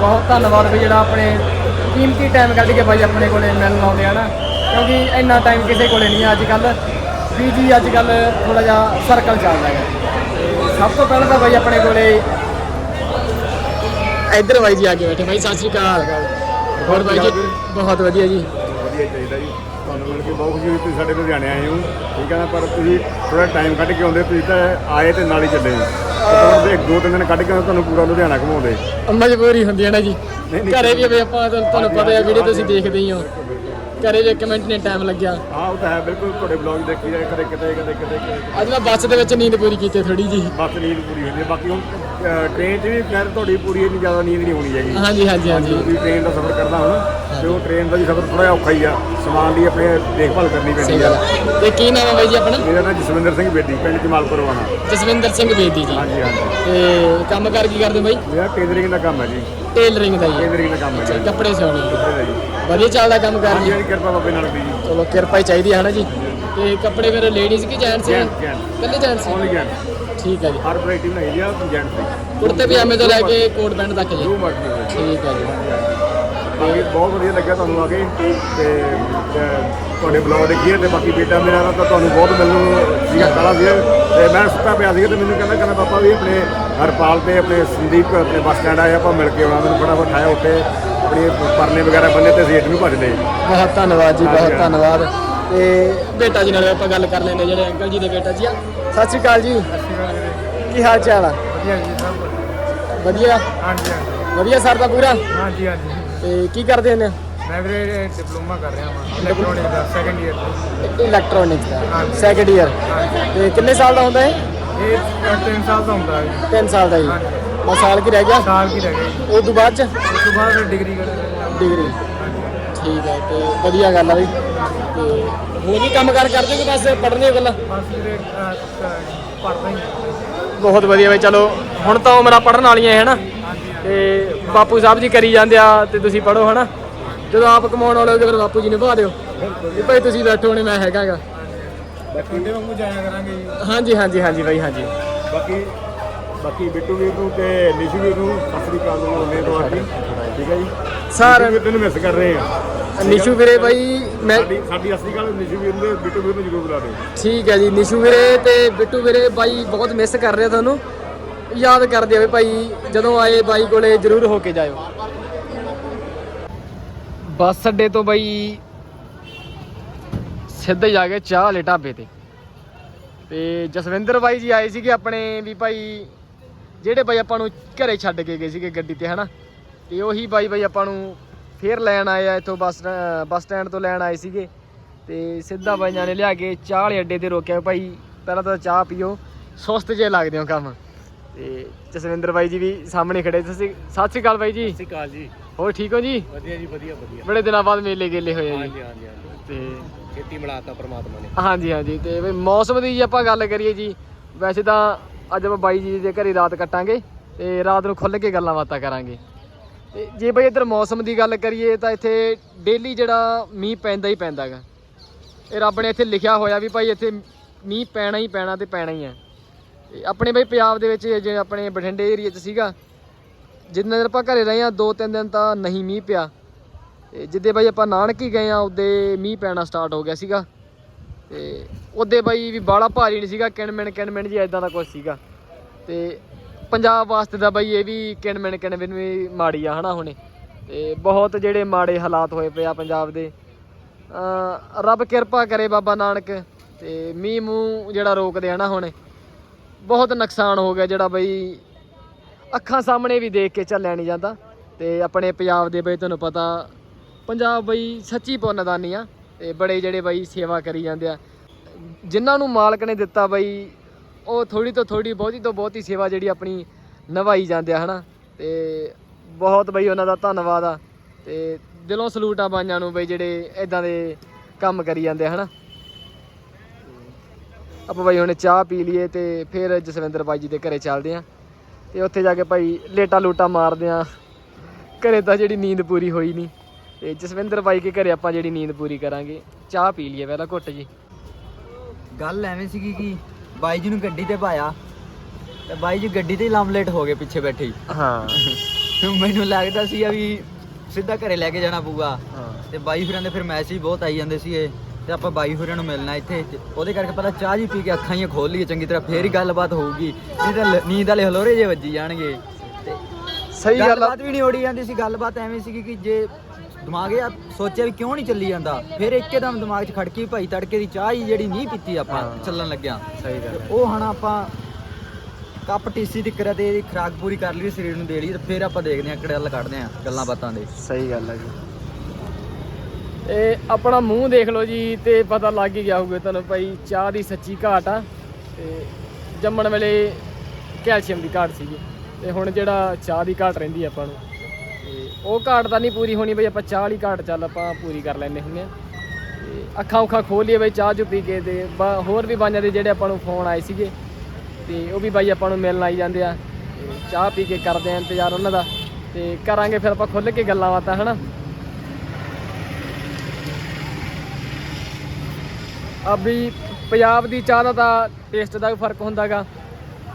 ਬਹੁਤ ਧੰਨਵਾਦ ਵੀ ਜਿਹੜਾ ਆਪਣੇ ਕੀਮਤੀ ਟਾਈਮ ਕੱਢ ਕੇ ਬਾਈ ਆਪਣੇ ਕੋਲੇ ਮਿਲਣ ਆਉਂਦੇ ਆ ਨਾ ਕਿਉਂਕਿ ਇੰਨਾ ਟਾਈਮ ਕਿਸੇ ਕੋਲੇ ਨਹੀਂ ਅੱਜ ਕੱਲ ਜੀ ਅੱਜ ਕੱਲ ਥੋੜਾ ਜਿਹਾ ਸਰਕਲ ਚੱਲਦਾ ਹੈ। ਸਭ ਤੋਂ ਪਹਿਲਾਂ ਤਾਂ ਬਾਈ ਆਪਣੇ ਕੋਲੇ ਇੱਧਰ ਬਾਈ ਜੀ ਆ ਕੇ ਬੈਠੇ। ਬਾਈ ਸਤਿ ਸ਼੍ਰੀ ਅਕਾਲ। ਹੋਰ ਬਾਈ ਜੀ ਬਹੁਤ ਵਧੀਆ ਜੀ। ਵਧੀਆ ਚਾਹੀਦਾ ਜੀ। ਤੁਹਾਨੂੰ ਮਿਲ ਕੇ ਬਹੁਤ ਖੁਸ਼ੀ ਹੋਈ ਤੁਸੀਂ ਸਾਡੇ ਲੁਧਿਆਣੇ ਆਏ ਹੋ। ਠੀਕ ਹੈ ਨਾ ਪਰ ਤੁਸੀਂ ਥੋੜਾ ਟਾਈਮ ਕੱਢ ਕੇ ਆਉਂਦੇ ਤੁਸੀਂ ਤਾਂ ਆਏ ਤੇ ਨਾਲ ਹੀ ਚੱਲੇ ਇੱਕ ਦੋ ਤਿੰਨ ਦਿਨ ਕੱਢ ਕੇ ਆਉਂਦੇ, ਤੁਹਾਨੂੰ ਪੂਰਾ ਲੁਧਿਆਣਾ ਘੁਮਾਉਂਦੇ। ਮਜਬੂਰੀ ਹੁੰਦੀ ਹੈ ਨਾ ਜੀ। ਘਰੇ ਵੀ ਆਪਾਂ ਤੁਹਾਨੂੰ ਤੁਹਾਨੂੰ ਪਤਾ ਹੈ ਵੀਡੀਓ ਤੁਸੀਂ ਦੇਖਦੇ ਹੀ ਹੋ। ਜੇ ਕਮੈਂਟ ਨੇ ਟਾਈਮ ਲੱਗਿਆ। ਹਾਂ ਉਹ ਤਾਂ ਹੈ ਬਿਲਕੁਲ ਤੁਹਾਡੇ ਬਲੌਗ ਦੇਖੀ ਜਾਏ ਕਦੇ ਕਿਤੇ ਕਦੇ ਕਿਤੇ। ਅੱਜ ਮੈਂ ਬੱਸ ਦੇ ਵਿੱਚ ਨੀਂਦ ਪੂਰੀ ਕੀਤੀ ਥੋੜੀ ਜੀ ਬਸ ਨੀਂਦ ਪੂਰੀ ਹੁੰਦੀ ਹੈ ਬਾਕੀ ਹੁਣ ਟ੍ਰੇਨ 'ਚ ਵੀ ਖੈਰ ਤੁਹਾਡੀ ਪੂਰੀ ਇੰਨੀ ਜ਼ਿਆਦਾ ਨੀਂਦ ਨਹੀਂ ਹੋਣੀ ਹੈਗੀ। ਹਾਂਜੀ ਹਾਂਜੀ ਹਾਂਜੀ। ਤੁਸੀਂ ਟ੍ਰੇਨ ਦਾ ਸਫ਼ਰ ਕਰਦਾ ਹੁਣ ਤੇ ਉਹ ਟ੍ਰੇਨ ਦਾ ਵੀ ਸਫ਼ਰ ਥੋੜਾ ਜਿਹਾ ਔਖਾ ਹੀ ਆ। ਸਮਾਨ ਦੀ ਆਪਣੇ ਦੇਖਭਾਲ ਕਰਨੀ ਪੈਂਦੀ ਆ। ਹੈ। ਤੇ ਕੀ ਨਾਮ ਹੈ ਬਾਈ ਜੀ ਆਪਣਾ? ਮੇਰਾ ਨਾਮ ਜਸਵਿੰਦਰ ਸਿੰਘ ਬੇਦੀ ਪਿੰਡ ਜਮਾਲਪੁਰ ਵਾਣਾ ਜਸਵਿੰਦਰ ਸਿੰਘ ਬੇਦੀ ਜੀ। ਹਾਂਜੀ ਹਾਂਜੀ। ਤੇ ਕੰਮ ਕਰ ਕੀ ਕਰਦੇ ਬਾਈ? ਮੇਰਾ ਟੇਲਰਿੰਗ ਦਾ ਕੰਮ ਹੈ ਜੀ। ਟੇਲਰਿੰਗ ਦਾ ਜੀ ਟੇਲਰਿੰਗ ਦਾ ਕੰਮ ਹੈ ਜੀ। ਕੱਪੜੇ ਸਿਉਣੇ। ਕੱਪੜੇ ਦਾ ਜੀ। ਵਧੀਆ ਚੱਲਦਾ ਕੰਮ ਕਰ ਜੀ? ਕਿਰਪਾ ਬਾਬੇ ਨਾਨਕ ਦੀ ਜੀ। ਚਲੋ ਕਿਰਪਾ ਹੀ ਚਾਹੀਦੀ ਹੈ ਨਾ ਜੀ? ਤੇ ਕੱਪੜੇ ਫਿਰ ਲੇਡੀਜ਼ ਕਿ ਜੈਂਟਸ gents। ਕੱਲੇ ਜੈਂਟਸ ਓਨਲੀ ਜੈਂਟ ਠੀਕ ਹੈ ਜੀ। ਹਰ ਵੈਰਾਈਟੀ ਬਣਾਈ ਆ ਜੈਂਟ ਦੀ। ਕੁੜਤੇ ਪਜਾਮੇ ਤੋਂ ਲੈ ਕੇ ਕੋਟ ਪੈਂਟ ਤੱਕ ਜੀ। ਠੀਕ ਹੈ ਜੀ। ਬਾਕੀ ਬਹੁਤ ਵਧੀਆ ਲੱਗਿਆ ਤੁਹਾਨੂੰ ਆ ਕੇ ਤੇ ਤੁਹਾਡੇ ਬਲੌਗ ਦੇਖੀਏ ਤੇ ਬਾਕੀ ਬੇਟਾ ਮੇਰਾ ਤਾਂ ਤੁਹਾਨੂੰ ਬਹੁਤ ਮਿਲਣ ਸੀਗਾ ਕਾਲਾ ਸੀ। ਤੇ ਮੈਂ ਸੁੱਤਾ ਪਿਆ ਸੀਗਾ ਤੇ ਮੈਨੂੰ ਕਹਿੰਦਾ ਕਹਿੰਦਾ ਪਾਪਾ ਵੀ ਆਪਣੇ ਹਰਪਾਲ ਤੇ ਆਪਣੇ ਸੰਦੀਪ ਆਪਣੇ ਬੱਸ ਸਟੈਂਡ ਆਏ ਆਪਾਂ ਮਿਲ ਕੇ ਆਉਣਾ। ਮੈਨੂੰ ਫਟਾਫਟ ਆਇਆ ਉੱਥੇ ਆਪਣੀ ਪਰਨੇ ਵਗੈਰਾ ਬੰਨੇ ਤੇ ਸੀਟ ਨੂੰ ਭੱਜ ਲਏ ਬਹੁਤ ਧੰਨਵਾਦ ਜੀ ਬਹੁਤ। ਧੰਨਵਾਦ। ਤੇ ਬੇਟਾ ਜੀ ਨਾਲ ਆਪਾਂ ਗੱਲ ਕਰ ਲੈਂਦੇ ਜਿਹੜੇ ਅੰਕਲ ਜੀ ਦੇ ਬੇਟਾ ਜੀ ਆ। ਸਤਿ ਸ਼੍ਰੀ ਅਕਾਲ ਜੀ। ਕੀ ਹਾਲ ਚਾਲ ਆ? ਵਧੀਆ ਜੀ ਸਭ ਵਧੀਆ। ਹਾਂਜੀ ਹਾਂਜੀ। ਵਧੀਆ ਸਰ ਦਾ ਪੂਰਾ? ਹਾਂਜੀ ਹਾਂਜੀ। ਤੇ ਕੀ ਕਰਦੇ ਨੇ? ਮੈਂ ਵੀਰੇ ਡਿਪਲੋਮਾ ਕਰ ਰਿਹਾ ਹਾਂ ਇਲੈਕਟ੍ਰੋਨਿਕ ਦਾ ਸੈਕੰਡ ਇਅਰ ਇਲੈਕਟ੍ਰੋਨਿਕਸ ਦਾ ਸੈਕੰਡ ਇਅਰ ਤੇ ਕਿੰਨੇ ਸਾਲ ਦਾ ਹੁੰਦਾ ਹੈ ਇਹ 3 ਸਾਲ ਦਾ ਹੁੰਦਾ ਹੈ 3 ਸਾਲ ਦਾ ਜੀ। ਬਸ ਸਾਲ ਕੀ ਰਹਿ ਗਿਆ? ਸਾਲ ਕੀ ਰਹਿ ਗਈ ਉਸ ਤੋਂ ਬਾਅਦ ਚ? ਉਸ ਤੋਂ ਬਾਅਦ ਡਿਗਰੀ ਕਰਾਂਗੇ ਡਿਗਰੀ ਠੀਕ ਹੈ ਤੇ ਵਧੀਆ ਗੱਲ ਆ ਬਈ। ਤੇ ਹੋਰ ਵੀ ਕੰਮ ਕਾਰ ਕਰਦੇ ਕਿ ਬਸ ਪੜ੍ਹਨੇ ਹੋ ਗੱਲਾਂ? ਬਸ ਵੀਰੇ ਅਹ, ਅਹ, ਪੜ੍ਹਦਾ ਹੀ ਹਾਂ। ਬਹੁਤ ਵਧੀਆ ਬਈ ਚਲੋ ਹੁਣ ਤਾਂ ਉਮਰਾਂ ਪੜਨ ਵਾਲੀਆਂ ਹੈ ਹਨਾ ਤੇ ਬਾਪੂ ਸਾਹਿਬ ਜੀ ਕਰੀ ਜਾਂਦੇ ਆ ਤੇ ਤੁਸੀਂ ਪੜੋ ਹਨਾ? ਜਦੋਂ ਆਪ ਕਮਾਉਣ ਵਾਲੇ ਹੋ ਫਿਰ ਬਾਪੂ ਜੀ ਨਿਭਾ ਦਿਓ। ਵੀ ਭਾਈ ਤੁਸੀਂ ਬੈਠੋ ਹੁਣੇ ਮੈਂ ਹੈਗਾਗਾ ਤੁਹਾਡੇ ਵਾਂਗੂ ਜਾਇਆ ਕਰਾਂਗੇ ਜੀ। ਹਾਂਜੀ ਹਾਂਜੀ ਹਾਂਜੀ ਬਾਈ ਹਾਂਜੀ। ਬਾਕੀ ਬਾਕੀ ਬਿੱਟੂ ਵੀਰ ਨੂੰ ਤੇ ਨਿਸ਼ੂ ਵੀਰ ਨੂੰ ਸਤਿ ਸ੍ਰੀ ਅਕਾਲ ਨੂੰ ਆਉਂਦੇ ਤੋਂ ਆ ਕੇ ਠੀਕ ਹੈ ਜੀ? ਸਰ ਨਿਸ਼ੂ ਵੀਰ ਨੂੰ ਮਿਸ ਕਰ ਰਹੇ ਆ। ਨਿਸ਼ੂ ਵੀਰੇ ਬਾਈ ਮੈਂ ਸਾਡੀ ਸਾਡੀ ਅਸਲੀ ਗੱਲ ਨਿਸ਼ੂ ਵੀਰ ਨੂੰ ਤੇ ਬਿੱਟੂ ਵੀਰ ਨੂੰ ਜ਼ਰੂਰ ਬੁਲਾ ਦਿਓ। ਠੀਕ ਹੈ ਜੀ ਨਿਸ਼ੂ ਵੀਰੇ ਤੇ ਬਿੱਟੂ ਵੀਰੇ ਬਾਈ ਬਹੁਤ ਮਿਸ ਕਰ ਰਿਹਾ ਤੁਹਾਨੂੰ। ਯਾਦ ਕਰਦੇ ਆ ਵੀ ਭਾਈ, ਜਦੋਂ ਆਏ ਬਾਈ ਕੋਲੇ ਜਰੂਰ ਹੋ ਕੇ ਜਾਇਓ। ਬੱਸ ਅੱਡੇ ਤੋਂ ਬਾਈ ਸਿੱਧੇ ਜਾ ਕੇ ਚਾਹ ਵਾਲੇ ਢਾਬੇ ਤੇ। ਤੇ ਜਸਵਿੰਦਰ ਬਾਈ ਜੀ ਆਏ ਸੀਗੇ ਆਪਣੇ ਵੀ ਭਾਈ, ਜਿਹੜੇ ਬਾਈ ਆਪਾਂ ਨੂੰ ਘਰੇ ਛੱਡ ਕੇ ਗਏ ਸੀਗੇ ਗੱਡੀ ਤੇ, ਹਨਾ? ਤੇ ਉਹੀ ਬਾਈ ਬਾਈ ਆਪਾਂ ਨੂੰ ਫੇਰ ਲੈਣ ਆਏ ਆ ਇੱਥੋਂ ਬੱਸ ਸਟੈ- ਬੱਸ ਸਟੈਂਡ ਤੋਂ ਲੈਣ ਆਏ ਸੀਗੇ। ਤੇ ਸਿੱਧਾ ਬਾਈਆਂ ਨੇ ਲਿਆ ਕੇ ਚਾਹ ਵਾਲੇ ਅੱਡੇ ਤੇ ਰੋਕਿਆ ਵੀ ਭਾਈ, ਪਹਿਲਾਂ ਤਾਂ ਚਾਹ ਪੀਓ, ਸੁਸਤ ਜੇ ਲੱਗਦੇ ਹੋ ਕੰਮ। ਤੇ ਜਸਵਿੰਦਰ ਬਾਈ ਜੀ ਵੀ ਸਾਹਮਣੇ ਖੜੇ। ਤੁਸੀਂ ਸਤਿ ਸ਼੍ਰੀ ਅਕਾਲ ਬਾਈ ਜੀ। ਸਤਿ ਸ਼੍ਰੀ ਅਕਾਲ ਜੀ। ਹੋਰ ਠੀਕ ਹੋ ਜੀ? ਵਧੀਆ ਜੀ ਵਧੀਆ ਵਧੀਆ। ਬੜੇ ਦਿਨਾਂ ਬਾਅਦ ਮੇਲੇ ਗੇਲੇ ਹੋਏ ਆ ਜੀ। ਹਾਂਜੀ ਹਾਂਜੀ ਹਾਂਜੀ। ਤੇ ਖੇਤੀ ਮਿਲਾਤਾ ਪ੍ਰਮਾਤਮਾ ਨੇ। ਹਾਂਜੀ ਹਾਂਜੀ। ਤੇ ਵੀ ਮੌਸਮ ਦੀ ਜੇ ਆਪਾਂ ਗੱਲ ਕਰੀਏ ਜੀ ਵੈਸੇ ਤਾਂ ਅੱਜ ਆਪਾਂ ਬਾਈ ਜੀ ਦੇ ਘਰੇ ਰਾਤ ਕੱਟਾਂਗੇ ਤੇ ਰਾਤ ਨੂੰ ਖੁੱਲ ਕੇ ਗੱਲਾਂ ਬਾਤਾਂ ਕਰਾਂਗੇ। ਤੇ ਜੇ ਬਈ ਇੱਧਰ ਮੌਸਮ ਦੀ ਗੱਲ ਕਰੀਏ ਤਾਂ ਇੱਥੇ ਡੇਲੀ ਜਿਹੜਾ ਮੀਂਹ ਪੈਂਦਾ ਹੀ ਪੈਂਦਾ ਗਾ। ਇਹ ਰੱਬ ਨੇ ਇੱਥੇ ਲਿਖਿਆ ਹੋਇਆ ਵੀ ਭਾਈ ਇੱਥੇ ਮੀਂਹ ਪੈਣਾ ਹੀ ਪੈਣਾ ਤੇ ਪੈਣਾ ਹੀ ਹੈ ਤੇ ਆਪਣੇ ਬਈ ਪੰਜਾਬ ਦੇ ਵਿੱਚ ਜਿਵੇਂ ਆਪਣੇ ਬਠਿੰਡੇ ਏਰੀਆ 'ਚ ਸੀਗਾ, ਜਿੰਨੇ ਦਿਨ ਆਪਾਂ ਘਰੇ ਰਹੇ ਆ ਦੋ ਤਿੰਨ ਦਿਨ ਤਾਂ ਨਹੀਂ ਮੀਂਹ ਪਿਆ। ਤੇ ਜਿੱਦੇ ਬਾਈ ਆਪਾਂ ਨਾਨਕੀ ਗਏ ਆ ਉਹਦੇ ਮੀਂਹ ਪੈਣਾ ਸਟਾਰਟ ਹੋ ਗਿਆ ਸੀਗਾ। ਤੇ ਉਹਦੇ ਬਾਈ ਵੀ ਬਾਲਾ ਭਾਰੀ ਨਹੀਂ ਸੀਗਾ, ਕਿਣਮਿਣ ਕਿਣਮਿਣ ਜੀ ਐਦਾਂ ਦਾ ਕੁਝ ਸੀਗਾ। ਤੇ ਪੰਜਾਬ ਵਾਸਤੇ ਤਾਂ ਬਾਈ ਇਹ ਵੀ ਕਿਣਮਿਣ ਕਿਣਮਿਣ ਵੀ ਮਾੜੀ ਆ ਹਨਾ ਹੁਣੇ। ਤੇ ਬਹੁਤ ਜਿਹੜੇ ਮਾੜੇ ਹਾਲਾਤ ਹੋਏ ਪਏ ਆ ਪੰਜਾਬ ਦੇ। ਰੱਬ ਕਿਰਪਾ ਕਰੇ ਬਾਬਾ ਨਾਨਕ, ਤੇ ਮੀਂਹ ਮੂੰਹ ਜਿਹੜਾ ਰੋਕਦੇ ਆ ਨਾ ਹੁਣੇ। ਬਹੁਤ ਨੁਕਸਾਨ ਹੋ ਗਿਆ ਜਿਹੜਾ ਬਈ ਅੱਖਾਂ ਸਾਹਮਣੇ ਵੀ ਦੇਖ ਕੇ ਚੱਲਿਆ ਨਹੀਂ ਜਾਂਦਾ। ਤੇ ਆਪਣੇ ਪੰਜਾਬ ਦੇ ਬਈ ਤੁਹਾਨੂੰ ਪਤਾ, ਪੰਜਾਬ ਬਈ ਸੱਚੀ ਪੁੰਨਦਾਨੀ ਆ ਤੇ ਬੜੇ ਜਿਹੜੇ ਬਈ ਸੇਵਾ ਕਰੀ ਜਾਂਦੇ ਆ। ਜਿਨ੍ਹਾਂ ਨੂੰ ਮਾਲਕ ਨੇ ਦਿੱਤਾ ਬਈ, ਉਹ ਥੋੜੀ ਤੋਂ ਥੋੜੀ ਬਹੁਤੀ ਤੋਂ ਬਹੁਤੀ ਸੇਵਾ ਜਿਹੜੀ ਆਪਣੀ ਨਿਭਾਈ ਜਾਂਦੇ ਆ, ਹਨਾ? ਤੇ ਬਹੁਤ ਬਈ ਉਹਨਾਂ ਦਾ ਧੰਨਵਾਦ ਆ। ਤੇ ਦਿਲੋਂ ਸਲੂਟ ਆ ਬਾਈਆਂ ਨੂੰ ਬਈ ਜਿਹੜੇ ਇਦਾਂ ਦੇ ਕੰਮ ਕਰੀ ਜਾਂਦੇ ਆ, ਹਨਾ? ਆਪਾਂ ਬਾਈ ਹੁਣ ਚਾਹ ਪੀ ਲਈਏ ਤੇ ਫਿਰ ਜਸਵਿੰਦਰ ਬਾਈ ਜੀ ਦੇ ਘਰੇ ਚੱਲਦੇ ਆ ਤੇ ਉੱਥੇ ਜਾ ਕੇ ਭਾਈ ਲੇਟਾ ਲੂਟਾ ਮਾਰਦੇ ਆ ਘਰੇ ਤਾਂ ਜਿਹੜੀ ਨੀਂਦ ਪੂਰੀ ਹੋਈ ਨਹੀਂ। ਤੇ ਜਸਵਿੰਦਰ ਬਾਈ ਕੇ ਘਰੇ ਆਪਾਂ ਜਿਹੜੀ ਨੀਂਦ ਪੂਰੀ ਕਰਾਂਗੇ। ਚਾਹ ਪੀ ਲਈਏ ਪਹਿਲਾਂ ਘੁੱਟ ਜੀ। ਗੱਲ ਐਵੇਂ ਸੀਗੀ ਕਿ ਬਾਈ ਜੀ ਨੂੰ ਗੱਡੀ ਤੇ ਪਾਇਆ। ਤੇ ਬਾਈ ਜੀ ਗੱਡੀ ਤੇ ਹੀ ਲੰਮਲੇਟ ਹੋ ਗਏ ਪਿੱਛੇ ਬੈਠੇ ਹੀ। ਹਾਂ। ਮੈਨੂੰ ਲੱਗਦਾ ਸੀ ਵੀ ਸਿੱਧਾ ਘਰੇ ਲੈ ਕੇ ਜਾਣਾ ਪਊਗਾ। ਤੇ ਬਾਈ ਹੋਰਾਂ ਦੇ ਫਿਰ ਮੈਸੇਜ ਬਹੁਤ ਆਈ ਜਾਂਦੇ ਸੀ ਇਹ। ਤੇ ਆਪਾਂ ਬਾਈ ਹੋਰਾਂ ਨੂੰ ਮਿਲਣਾ ਇੱਥੇ ਉਹਦੇ ਕਰਕੇ ਪਹਿਲਾਂ ਚਾਹ ਜੀ ਪੀ ਕੇ ਅੱਖਾਂ ਹੀ ਖੋਲ ਲਈਏ ਚੰਗੀ ਤਰ੍ਹਾਂ ਫੇਰ ਹੀ ਗੱਲਬਾਤ ਹੋਊਗੀ। ਨਹੀਂ ਤਾਂ ਲ- ਨੀਂਦ ਵਾਲੇ ਹਲੋਰੇ ਜੇ ਵੱਜੀ ਜਾਣਗੇ। ਤੇ ਸਹੀ ਗੱਲ ਆ। ਗੱਲਬਾਤ ਵੀ ਨਹੀਂ ਓੜੀ ਜਾਂਦੀ ਸੀ ਗੱਲਬਾਤ ਐਵੇਂ ਸੀ ਕਿ ਜੇ ਦਿਮਾਗ ਇਹ ਆ ਸੋਚਿਆ ਵੀ ਕਿਉਂ ਨਹੀਂ ਚੱਲੀ ਜਾਂਦਾ ਫਿਰ ਇੱਕਦਮ ਦਿਮਾਗ 'ਚ ਖੜਕੀ ਭਾਈ ਤੜਕੇ ਦੀ ਚਾਹ ਹੀ ਜਿਹੜੀ ਨਹੀਂ ਪੀਤੀ ਆਪਾਂ ਹਾਂ। ਚੱਲਣ ਲੱਗਿਆ। ਸਹੀ ਗੱਲ ਉਹ ਹਣ ਆਪਾਂ ਕੱਪ ਟੀਸੀ ਦੀ ਕਰਾ ਤੇ ਇਹਦੀ ਖਰਾਕ ਪੂਰੀ ਕਰ ਲਈ ਸਰੀਰ ਨੂੰ ਦੇ ਲਈ ਤੇ ਫਿਰ ਆਪਾਂ ਦੇਖਦੇ ਹਾਂ ਕਿਹੜੇ ਹੱਲ ਕੱਢਦੇ ਹਾਂ ਗੱਲਾਂ ਬਾਤਾਂ ਦੇ। ਸਹੀ ਗੱਲ ਹੈ ਜੀ। ਇਹ ਆਪਣਾ ਮੂੰਹ ਦੇਖ ਲਓ ਜੀ ਤੇ ਪਤਾ ਲੱਗ ਹੀ ਗਿਆ ਹੋਊਗਾ ਤੁਹਾਨੂੰ ਭਾਈ ਚਾਹ ਦੀ ਸੱਚੀ ਘਾਟ ਆ ਤੇ ਜੰਮਣ ਵੇਲੇ ਕੈਲਸ਼ੀਅਮ ਦੀ ਘਾਟ ਸੀਗੀ ਤੇ ਹੁਣ ਜਿਹੜਾ ਚਾਹ ਦੀ ਘਾਟ ਰਹਿੰਦੀ ਆਪਾਂ ਨੂੰ ਤੇ ਉਹ ਘਾਟ ਤਾਂ ਨਹੀਂ ਪੂਰੀ ਹੋਣੀ ਬਈ, ਆਪਾਂ ਚਾਹ ਵਾਲੀ ਘਾਟ ਚੱਲ ਆਪਾਂ ਪੂਰੀ ਕਰ ਲੈਂਦੇ ਹੁੰਦੇ ਆ। ਤੇ ਅੱਖਾਂ ਉੱਖਾਂ ਖੋਲ ਲਈਏ ਬਈ ਚਾਹ ਚੁ ਪੀ ਕੇ ਤੇ ਬਾ- ਹੋਰ ਵੀ ਬਾਈਆਂ ਦੇ ਜਿਹੜੇ ਆਪਾਂ ਨੂੰ ਫੋਨ ਆਏ ਸੀਗੇ ਤੇ ਉਹ ਵੀ ਬਾਈ ਆਪਾਂ ਨੂੰ ਮਿਲਣ ਆਈ ਜਾਂਦੇ ਆ। ਤੇ ਚਾਹ ਪੀ ਕੇ ਕਰਦੇ ਆ ਇੰਤਜ਼ਾਰ ਉਹਨਾਂ ਦਾ ਤੇ ਕਰਾਂਗੇ ਫਿਰ ਆਪਾਂ ਖੁੱਲ ਕੇ ਗੱਲਾਂ ਬਾਤਾਂ, ਹਨਾ? ਆ ਵੀ ਪੰਜਾਬ ਦੀ ਚਾਹ ਦਾ ਤਾਂ ਟੇਸਟ ਦਾ ਵੀ ਫ਼ਰਕ ਹੁੰਦਾਗਾ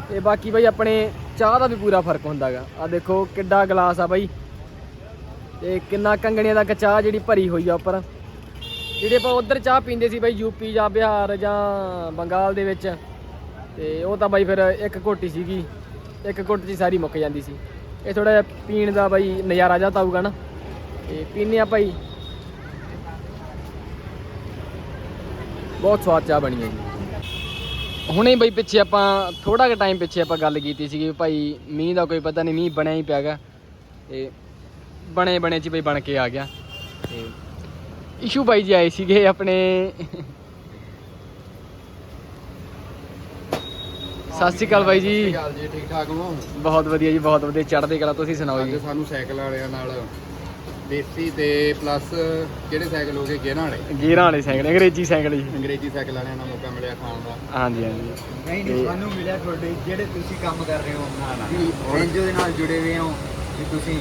ਤੇ ਬਾਕੀ ਬਾਈ ਆਪਣੇ ਚਾਹ ਦਾ ਵੀ ਪੂਰਾ ਫ਼ਰਕ ਹੁੰਦਾਗਾ। ਆ ਦੇਖੋ ਕਿੱਡਾ ਗਲਾਸ ਆ ਬਾਈ। ਤੇ ਕਿੰਨਾ ਕੰਗਣੀਆਂ ਤੱਕ ਚਾਹ ਜਿਹੜੀ ਭਰੀ ਹੋਈ ਆ ਉੱਪਰ। ਜਿਹੜੇ ਆਪਾਂ ਉਧਰ ਚਾਹ ਪੀਂਦੇ ਸੀ ਬਈ ਯੂਪੀ ਜਾਂ ਬਿਹਾਰ ਜਾਂ ਬੰਗਾਲ ਦੇ ਵਿੱਚ, ਤੇ ਉਹ ਤਾਂ ਬਾਈ ਫਿਰ ਇੱਕ ਘੋਟੀ ਸੀਗੀ। ਇੱਕ ਘੁੱਟ 'ਚ ਸਾਰੀ ਮੁੱਕ ਜਾਂਦੀ ਸੀ। ਇਹ ਥੋੜਾ ਜਿਹਾ ਪੀਣ ਦਾ ਬਾਈ ਨਜ਼ਾਰਾ ਜਾਂ ਤਾਂ ਆਊਗਾ ਨਾ। ਤੇ ਪੀਨੇ ਆ ਭਾਈ। ਬਹੁਤ ਸਵਾਦ ਚਾਹ ਬਣੀ ਹੈ ਜੀ। ਹੁਣੇ ਬਈ ਪਿੱਛੇ ਆਪਾਂ ਥੋੜਾ ਕੁ ਟਾਈਮ ਪਿੱਛੇ ਆਪਾਂ ਗੱਲ ਕੀਤੀ ਸੀਗੀ ਭਾਈ ਮੀਂਹ ਦਾ ਕੋਈ ਪਤਾ ਨਹੀਂ ਮੀਂਹ ਬਣਿਆ ਹੀ ਪਿਆਗਾ ਤੇ ਬਣੇ ਬਣੇ ਚ ਬਈ ਬਣ ਕੇ ਆ ਗਿਆ। ਤੇ ਇਸ਼ੂ ਬਾਈ ਜੀ ਆਏ ਸੀਗੇ ਆਪਣੇ। ਸਤਿ ਸ਼੍ਰੀ ਅਕਾਲ ਬਾਈ ਜੀ। ਗੱਲ ਜੀ ਠੀਕ ਠਾਕ ਹੋ? ਬਹੁਤ ਵਧੀਆ ਜੀ ਬਹੁਤ ਵਧੀਆ। ਚੜ੍ਹਦੇ ਕਲਾ ਤੁਸੀਂ ਸੁਣਾਓ ਜੀ। ਸਾਨੂੰ ਸਾਈਕਲ ਵਾਲਿਆਂ ਨਾਲ ਦੇਸੀ ਤੇ ਪਲੱਸ ਕਿਹੜੇ ਸਾਈਕਲ ਹੋ ਗਏ? ਗੇਰਾਂ ਵਾਲੇ? ਗੇਰਾਂ ਵਾਲੇ ਸਾਈਕਲ ਅੰਗਰੇਜ਼ੀ ਸਾਈਕਲ ਜੀ। ਅੰਗਰੇਜ਼ੀ ਸਾਈਕਲ ਵਾਲਿਆਂ ਨਾਲ ਮੌਕਾ ਮਿਲਿਆ ਖਾਣ ਦਾ। ਹਾਂਜੀ ਹਾਂਜੀ। ਨਹੀਂ ਨਹੀਂ ਸਾਨੂੰ ਮਿਲਿਆ ਤੁਹਾਡੇ ਜਿਹੜੇ ਤੁਸੀਂ ਕੰਮ ਕਰ ਰਹੇ ਹੋ ਨਾ ਨਾ ਐਨਜੀਓ ਦੇ ਨਾਲ ਜੁੜੇ ਹੋਏ ਹੋ ਵੀ ਤੁਸੀਂ।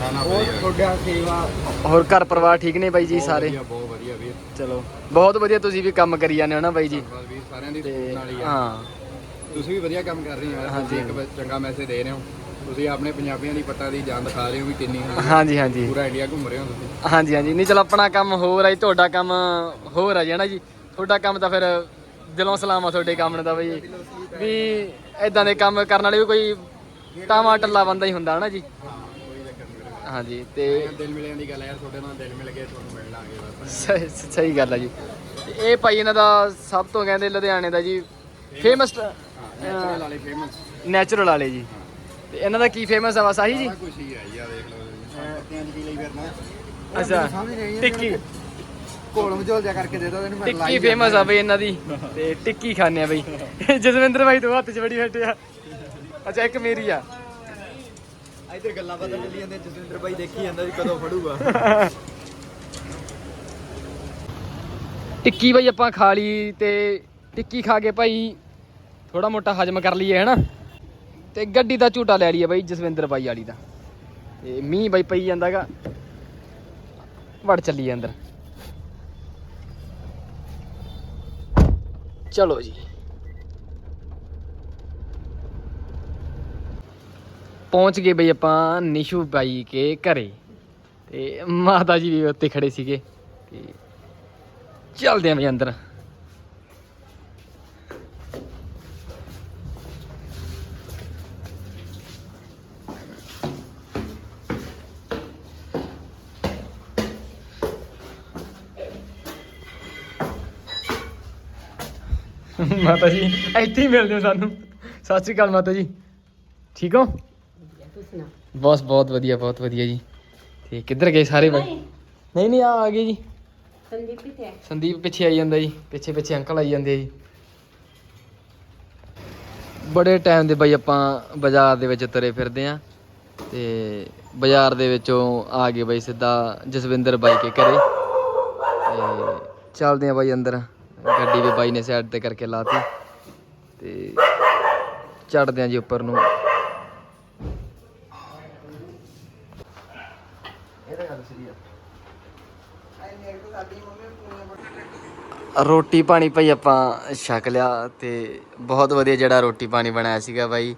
ਨਾ ਨਾ ਉਹ। ਤੁਹਾਡਾ ਸੇਵਾ? ਹੋਰ ਘਰ ਪਰਿਵਾਰ ਠੀਕ ਨੇ ਬਾਈ ਜੀ ਸਾਰੇ? ਬਹੁਤ ਵਧੀਆ ਵੀਰ। ਚਲੋ ਬਹੁਤ ਵਧੀਆ ਤੁਸੀਂ ਵੀ ਕੰਮ ਕਰੀ ਜਾਂਦੇ ਹੋ ਨਾ ਬਾਈ ਜੀ। ਸਾਰਿਆਂ ਦੀ ਨਾਲ ਹੀ ਹਾਂ। ਤੁਸੀਂ ਵੀ ਵਧੀਆ ਕੰਮ ਕਰ ਰਹੇ ਹੋ ਤੁਸੀਂ ਇੱਕ ਚੰਗਾ ਮੈਸੇਜ ਦੇ ਰਹੇ ਹੋ। ਤੁਸੀਂ ਆਪਣੇ ਪੰਜਾਬੀਆਂ ਦੀ ਪੱਤਾ ਦੀ ਜਾਨ ਦਿਖਾ ਰਹੇ ਹੋ ਵੀ ਕਿੰਨੀ ਹੈ। ਹਾਂਜੀ ਹਾਂਜੀ। ਪੂਰਾ ਇੰਡੀਆ ਘੁੰਮ ਰਹੇ ਹੋ ਤੁਸੀਂ। ਹਾਂਜੀ ਹਾਂਜੀ। ਨਹੀਂ ਚਲੋ ਆਪਣਾ ਕੰਮ ਹੋਰ ਆ ਜੀ ਤੁਹਾਡਾ ਕੰਮ ਹੋਰ ਆ ਜੀ ਹਨਾ ਜੀ? ਤੁਹਾਡਾ ਕੰਮ ਤਾਂ ਫਿਰ ਦਿਲੋਂ ਸਲਾਮ ਆ ਤੁਹਾਡੇ ਕੰਮ ਨੂੰ ਤਾਂ ਬਈ। ਵੀ ਇਦਾਂ ਦੇ ਕੰਮ ਕਰਨ ਵਾਲੇ ਵੀ ਕੋਈ ਟਾਵਾ ਟੱਲਾ ਬੰਦਾ ਹੀ ਹੁੰਦਾ ਹਨਾ ਜੀ? ਹਾਂਜੀ ਤੇ ਦਿਲ ਮਿਲਿਆਂ ਦੀ ਗੱਲ ਹੈ ਯਾਰ ਤੁਹਾਡੇ ਨਾਲ ਦਿਲ ਮਿਲ ਗਏ ਤੁਹਾਨੂੰ ਮਿਲ ਲਾਂਗੇ ਬਸ। ਸਹੀ ਸਹੀ ਗੱਲ ਆ ਜੀ। ਇਹ ਭਾਈ ਇਹਨਾਂ ਦਾ ਸਭ ਤੋਂ ਕਹਿੰਦੇ ਲੁਧਿਆਣੇ ਦਾ ਜੀ ਫੇਮਸ ਨੈਚੁਰਲ ਵਾਲੇ ਫੇਮਸ ਨੈਚੁਰਲ ਵਾਲੇ ਜੀ। ਤੇ ਇਹਨਾਂ ਦਾ ਕੀ ਫੇਮਸ ਆ ਬਸ ਆਹੀ ਜੀ? ਕੁਝ ਹੀ ਹੈ ਯਾਰ ਦੇਖ ਲਓ ਪੱਤਿਆਂ ਦੀ ਕੀ ਲਈ ਫਿਰਨਾ। ਅੱਛਾ। ਟਿੱਕੀ। ਕੋਲ ਮਝੋਲ ਜਾ ਕਰਕੇ ਦੇ ਦੋ ਇਹਨੂੰ ਮੈਂ ਟਿੱਕੀ ਫੇਮਸ ਆ ਬਈ ਇਹਨਾਂ ਦੀ। ਤੇ ਟਿੱਕੀ ਖਾਣੇ ਆ ਬਈ। ਜਸਵਿੰਦਰ ਭਾਈ ਤੋਂ ਹੱਥ 'ਚ ਬੜੀ ਬੈਠੇ ਆ। ਅੱਛਾ ਇੱਕ ਮੇਰੀ ਆ। ਇੱਧਰ ਗੱਲਾਂ ਬਾਤਾਂ ਚੱਲੀ ਜਾਂਦੀਆਂ ਜਸਵਿੰਦਰ ਭਾਈ ਦੇਖੀ ਜਾਂਦਾ ਵੀ ਕਦੋਂ ਫੜੂਗਾ। ਟਿੱਕੀ ਬਈ ਆਪਾਂ ਖਾ ਲਈ ਤੇ ਟਿੱਕੀ ਖਾ ਕੇ ਭਾਈ ਥੋੜਾ ਮੋਟਾ ਹਜਮ ਕਰ ਲਈਏ ਹੈਨਾ? ਤੇ ਗੱਡੀ ਦਾ ਝੂਟਾ ਲੈ ਲਈਏ ਬਾਈ, ਜਸਵਿੰਦਰ ਬਾਈ ਵਾਲੀ ਦਾ। ਤੇ ਮੀਂਹ ਬਾਈ ਪਈ ਜਾਂਦਾਗਾ। ਵੜ ਚੱਲੀਏ ਅੰਦਰ। ਚਲੋ ਜੀ। ਪਹੁੰਚ ਗਏ ਬਈ ਆਪਾਂ ਨਿਸ਼ੂ ਬਾਈ ਕੇ ਘਰੇ। ਤੇ ਮਾਤਾ ਜੀ ਵੀ ਉੱਤੇ ਖੜੇ ਸੀਗੇ। ਤੇ ਚੱਲਦੇ ਆਂ ਬਈ ਅੰਦਰ। ਮਾਤਾ ਜੀ। ਇੱਥੇ ਹੀ ਮਿਲਦੇ ਹੋ ਸਾਨੂੰ। ਸਤਿ ਸ਼੍ਰੀ ਅਕਾਲ ਮਾਤਾ ਜੀ। ਠੀਕ ਹੋ? ਬਸ ਬਹੁਤ ਵਧੀਆ ਬਹੁਤ ਵਧੀਆ ਜੀ। ਤੇ ਕਿੱਧਰ ਗਏ ਸਾਰੇ ਬਾਈ? ਨਹੀਂ। ਨਹੀਂ ਆ ਆ ਗਏ ਜੀ। ਸੰਦੀਪ ਕਿੱਥੇ ਸੰਦੀਪ ਪਿੱਛੇ ਆਈ ਜਾਂਦਾ ਜੀ। ਪਿੱਛੇ ਪਿੱਛੇ ਅੰਕਲ ਆਈ ਜਾਂਦੇ ਆ ਜੀ। ਬੜੇ ਟਾਈਮ ਦੇ ਬਾਈ ਆਪਾਂ ਬਾਜ਼ਾਰ ਦੇ ਵਿੱਚ ਤੁਰੇ ਫਿਰਦੇ ਆ। ਤੇ ਬਾਜ਼ਾਰ ਦੇ ਵਿੱਚੋਂ ਆ ਗਏ ਬਾਈ ਸਿੱਧਾ ਜਸਵਿੰਦਰ ਬਾਈ ਕੇ ਘਰੇ। ਤੇ ਚੱਲਦੇ ਆ ਬਾਈ ਅੰਦਰ। ਗੱਡੀ ਵੀ ਬਾਈ ਨੇ ਸਾਈਡ ਤੇ ਕਰਕੇ ਲਾਤੀ। ਤੇ ਚੜਦੇ ਆ ਜੀ ਉੱਪਰ ਨੂੰ। ਰੋਟੀ ਪਾਣੀ ਭਾਈ ਆਪਾਂ ਛਕ ਲਿਆ ਤੇ ਬਹੁਤ ਵਧੀਆ ਜਿਹੜਾ ਰੋਟੀ ਪਾਣੀ ਬਣਾਇਆ ਸੀਗਾ ਬਾਈ।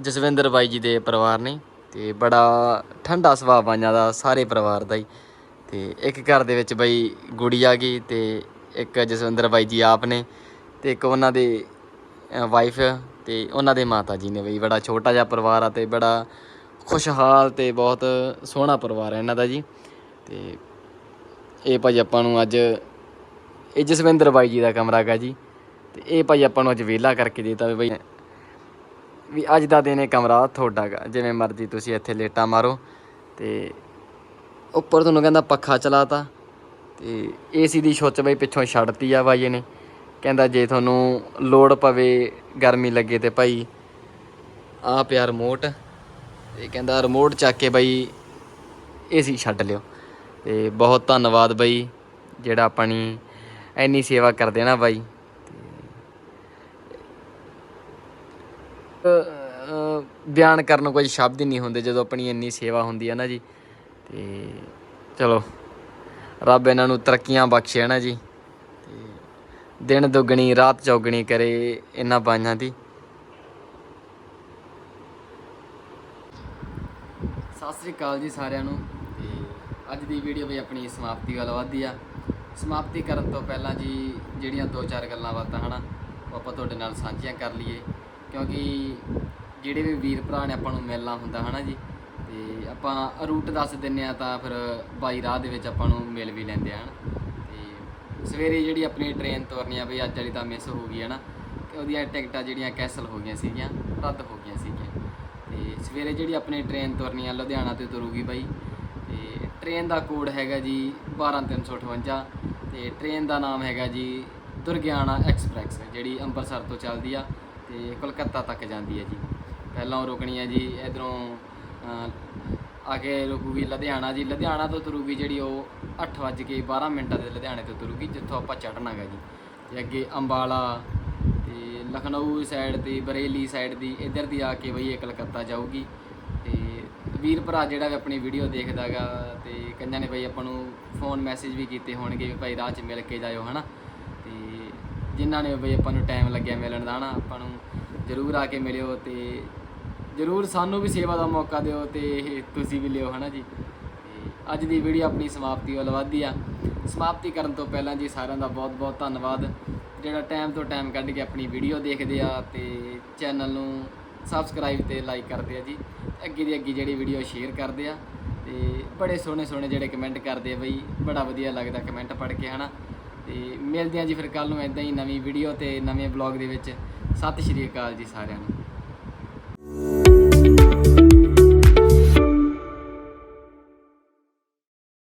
ਜਸਵਿੰਦਰ ਬਾਈ ਜੀ ਦੇ ਪਰਿਵਾਰ ਨੇ ਤੇ ਬੜਾ ਠੰਡਾ ਸੁਭਾਅ ਬਾਈਆਂ ਦਾ, ਸਾਰੇ ਪਰਿਵਾਰ ਦਾ ਹੀ। ਤੇ ਇੱਕ ਘਰ ਦੇ ਵਿੱਚ ਬਾਈ ਗੁੜੀ ਆ ਗਈ ਤੇ ਇੱਕ ਜਸਵਿੰਦਰ ਬਾਈ ਜੀ ਆਪ ਨੇ ਤੇ ਇੱਕ ਉਹਨਾਂ ਦੇ ਵਾਈਫ ਤੇ ਉਹਨਾਂ ਦੇ ਮਾਤਾ ਜੀ ਨੇ ਬਈ ਬੜਾ ਛੋਟਾ ਜਿਹਾ ਪਰਿਵਾਰ ਆ ਤੇ ਬੜਾ ਖੁਸ਼ਹਾਲ ਤੇ ਬਹੁਤ ਸੋਹਣਾ ਪਰਿਵਾਰ ਹੈ ਇਹਨਾਂ ਦਾ ਜੀ। ਤੇ ਇਹ ਭਾਈ ਆਪਾਂ ਨੂੰ ਅੱਜ, ਇਹ ਜਸਵਿੰਦਰ ਬਾਈ ਜੀ ਦਾ ਕਮਰਾ ਹੈਗਾ ਜੀ। ਤੇ ਇਹ ਭਾਈ ਆਪਾਂ ਨੂੰ ਅੱਜ ਵਿਹਲਾ ਕਰਕੇ ਦੇਤਾ ਵੀ ਬਈ, ਵੀ ਅੱਜ ਦਾ ਦਿਨ ਇਹ ਕਮਰਾ ਤੁਹਾਡਾ ਗਾ ਜਿਵੇਂ ਮਰਜ਼ੀ ਤੁਸੀਂ ਇੱਥੇ ਲੇਟਾ ਮਾਰੋ। ਤੇ ਉੱਪਰ ਤੁਹਾਨੂੰ ਕਹਿੰਦਾ ਪੱਖਾ ਚਲਾਤਾ ਤੇ ਏਸੀ ਦੀ ਛੁੱਚ ਬਈ ਪਿੱਛੋਂ ਛੱਡਤੀ ਆ ਬਾਈ ਨੇ ਕਹਿੰਦਾ ਜੇ ਤੁਹਾਨੂੰ ਲੋੜ ਪਵੇ ਗਰਮੀ ਲੱਗੇ ਤੇ ਭਾਈ ਆ ਪਿਆ ਰਿਮੋਟ ਤੇ ਕਹਿੰਦਾ ਰਿਮੋਟ ਚੱਕ ਕੇ ਬਈ ਏਸੀ ਛੱਡ ਲਿਓ। ਤੇ ਬਹੁਤ ਧੰਨਵਾਦ ਬਾਈ ਜਿਹੜਾ ਆਪਣੀ ਇੰਨੀ ਸੇਵਾ ਕਰਦੇ ਨਾ ਬਾਈ। ਅ, ਬਿਆਨ ਕਰਨ ਨੂੰ ਕੋਈ ਸ਼ਬਦ ਹੀ ਨਹੀਂ ਹੁੰਦੇ ਜਦੋਂ ਆਪਣੀ ਇੰਨੀ ਸੇਵਾ ਹੁੰਦੀ ਹੈ ਨਾ ਜੀ। ਤੇ ਚਲੋ। ਰੱਬ ਇਹਨਾਂ ਨੂੰ ਤਰੱਕੀਆਂ ਬਖਸ਼ੇ ਨਾ ਜੀ? ਤੇ ਦਿਨ ਦੁੱਗਣੀ, ਰਾਤ ਚੌਗਣੀ ਕਰੇ ਇਹਨਾਂ ਬਾਈਆਂ ਦੀ। ਸਤਿ ਸ੍ਰੀ ਅਕਾਲ ਜੀ ਸਾਰਿਆਂ ਨੂੰ। ਤੇ ਅੱਜ ਦੀ ਵੀਡੀਓ ਵੀ ਆਪਣੀ ਸਮਾਪਤੀ ਵੱਲ ਵਧਦੀ ਆ। ਸਮਾਪਤੀ ਕਰਨ ਤੋਂ ਪਹਿਲਾਂ ਜੀ, ਜਿਹੜੀਆਂ ਦੋ ਚਾਰ ਗੱਲਾਂ ਬਾਤਾਂ, ਹਨਾ, ਉਹ ਆਪਾਂ ਤੁਹਾਡੇ ਨਾਲ ਸਾਂਝੀਆਂ ਕਰ ਲਈਏ। ਕਿਉਂਕਿ ਜਿਹੜੇ ਵੀ ਵੀਰ ਭਰਾ ਨੇ ਆਪਾਂ ਨੂੰ ਮਿਲਣਾ ਹੁੰਦਾ, ਹਨਾ ਜੀ ਤੇ ਆਪਾਂ ਰੂਟ ਦੱਸ ਦਿੰਨੇ ਆ ਤਾਂ ਫਿਰ ਬਾਈ ਰਾਹ ਦੇ ਵਿੱਚ ਆਪਾਂ ਨੂੰ ਮਿਲ ਵੀ ਲੈਂਦੇ ਆ, ਹਨਾ? ਤੇ ਸਵੇਰੇ ਜਿਹੜੀ ਆਪਣੀ ਟ੍ਰੇਨ ਤੁਰਨੀ ਆ ਬਈ, ਅੱਜ ਵਾਲੀ ਤਾਂ ਮਿਸ ਹੋ ਗਈ ਹੈ ਨਾ ਕਿ ਉਹਦੀਆਂ ਟਿਕਟਾਂ ਜਿਹੜੀਆਂ ਕੈਂਸਲ ਹੋ ਗਈਆਂ ਸੀਗੀਆਂ, ਰੱਦ ਹੋ ਗਈਆਂ ਸੀਗੀਆਂ। ਤੇ ਸਵੇਰੇ ਜਿਹੜੀ ਆਪਣੀ ਟ੍ਰੇਨ ਤੁਰਨੀ ਆ, ਲੁਧਿਆਣਾ ਤੇ ਤੁਰੂਗੀ ਬਾਈ। ਤੇ ਟ੍ਰੇਨ ਦਾ ਕੋਡ ਹੈਗਾ ਜੀ 12358 ਤੇ ਟ੍ਰੇਨ ਦਾ ਨਾਮ ਹੈਗਾ ਜੀ ਦੁਰਗਿਆਣਾ ਐਕਸਪ੍ਰੈਸ, ਜਿਹੜੀ ਅੰਮ੍ਰਿਤਸਰ ਤੋਂ ਚੱਲਦੀ ਆ ਤੇ ਕੋਲਕਾਤਾ ਤੱਕ ਜਾਂਦੀ ਹੈ ਜੀ। ਪਹਿਲਾਂ ਉਹ ਰੁਕਣੀ ਹੈ ਜੀ ਇਧਰੋਂ ਆ ਕੇ ਰੁਕੂਗੀ ਲੁਧਿਆਣਾ ਜੀ। ਲੁਧਿਆਣਾ ਤੋਂ ਤੁਰੂਗੀ ਜਿਹੜੀ ਉਹ 8:12 ਮਿੰਟਾਂ ਦੇ ਲੁਧਿਆਣੇ ਤੋਂ ਤੁਰੂਗੀ, ਜਿੱਥੋਂ ਆਪਾਂ ਚੜ੍ਹਨਾ ਹੈਗਾ ਜੀ। ਤੇ ਅੱਗੇ ਅੰਬਾਲਾ, ਤੇ ਲਖਨਊ ਸਾਈਡ ਤੇ ਬਰੇਲੀ ਸਾਈਡ ਦੀ ਇੱਧਰ ਦੀ ਆ ਕੇ ਬਈ ਇਹ ਕਲਕੱਤਾ ਜਾਊਗੀ। ਤੇ ਵੀਰ ਭਰਾ ਜਿਹੜਾ ਵੀ ਆਪਣੀ ਵੀਡੀਓ ਦੇਖਦਾਗਾ ਤੇ ਕਈਆਂ ਨੇ ਬਈ ਆਪਾਂ ਨੂੰ ਫੋਨ ਮੈਸੇਜ ਵੀ ਕੀਤੇ ਹੋਣਗੇ ਵੀ ਭਾਈ ਰਾਹ 'ਚ ਮਿਲ ਕੇ ਜਾਇਓ, ਹਨਾ। ਤੇ ਜਿਨ੍ਹਾਂ ਨੇ ਬਈ ਆਪਾਂ ਨੂੰ ਟਾਈਮ ਲੱਗਿਆ ਮਿਲਣ ਦਾ, ਹਨਾ, ਆਪਾਂ ਨੂੰ ਜ਼ਰੂਰ ਆ ਕੇ ਮਿਲਿਓ ਤੇ ਜ਼ਰੂਰ ਸਾਨੂੰ ਵੀ ਸੇਵਾ ਦਾ ਮੌਕਾ ਦਿਓ ਤੇ ਇਹ ਤੁਸੀਂ ਵੀ ਲਿਓ, ਹਨਾ ਜੀ? ਤੇ ਅੱਜ ਦੀ ਵੀਡੀਓ ਆਪਣੀ ਸਮਾਪਤੀ ਵੱਲ ਵਧਦੀ ਆ। ਸਮਾਪਤੀ ਕਰਨ ਤੋਂ ਪਹਿਲਾਂ ਜੀ ਸਾਰਿਆਂ ਦਾ ਬਹੁਤ ਬਹੁਤ ਧੰਨਵਾਦ। ਜਿਹੜਾ ਟਾਈਮ ਤੋਂ ਟਾਈਮ ਕੱਢ ਕੇ ਆਪਣੀ ਵੀਡੀਓ ਦੇਖਦੇ ਆ ਤੇ ਚੈਨਲ ਨੂੰ ਸਬਸਕ੍ਰਾਈਬ ਤੇ ਲਾਈਕ ਕਰਦੇ ਆ ਜੀ। ਅੱਗੇ ਦੀ ਅੱਗੇ ਜਿਹੜੀ ਵੀਡੀਓ ਸ਼ੇਅਰ ਕਰਦੇ ਆ ਤੇ ਬੜੇ ਸੋਹਣੇ ਸੋਹਣੇ ਜਿਹੜੇ ਕਮੈਂਟ ਕਰਦੇ ਆ ਬਈ, ਬੜਾ ਵਧੀਆ ਲੱਗਦਾ ਕਮੈਂਟ ਪੜ੍ਹ ਕੇ, ਹਨਾ? ਤੇ ਮਿਲਦੇ ਆ ਜੀ ਫਿਰ ਕੱਲ ਨੂੰ ਇਦਾਂ ਹੀ ਨਵੀਂ ਵੀਡੀਓ ਤੇ ਨਵੇਂ ਵਲੌਗ ਦੇ ਵਿੱਚ। ਸਤਿ ਸ਼੍ਰੀ ਅਕਾਲ ਜੀ ਸਾਰਿਆਂ ਨੂੰ।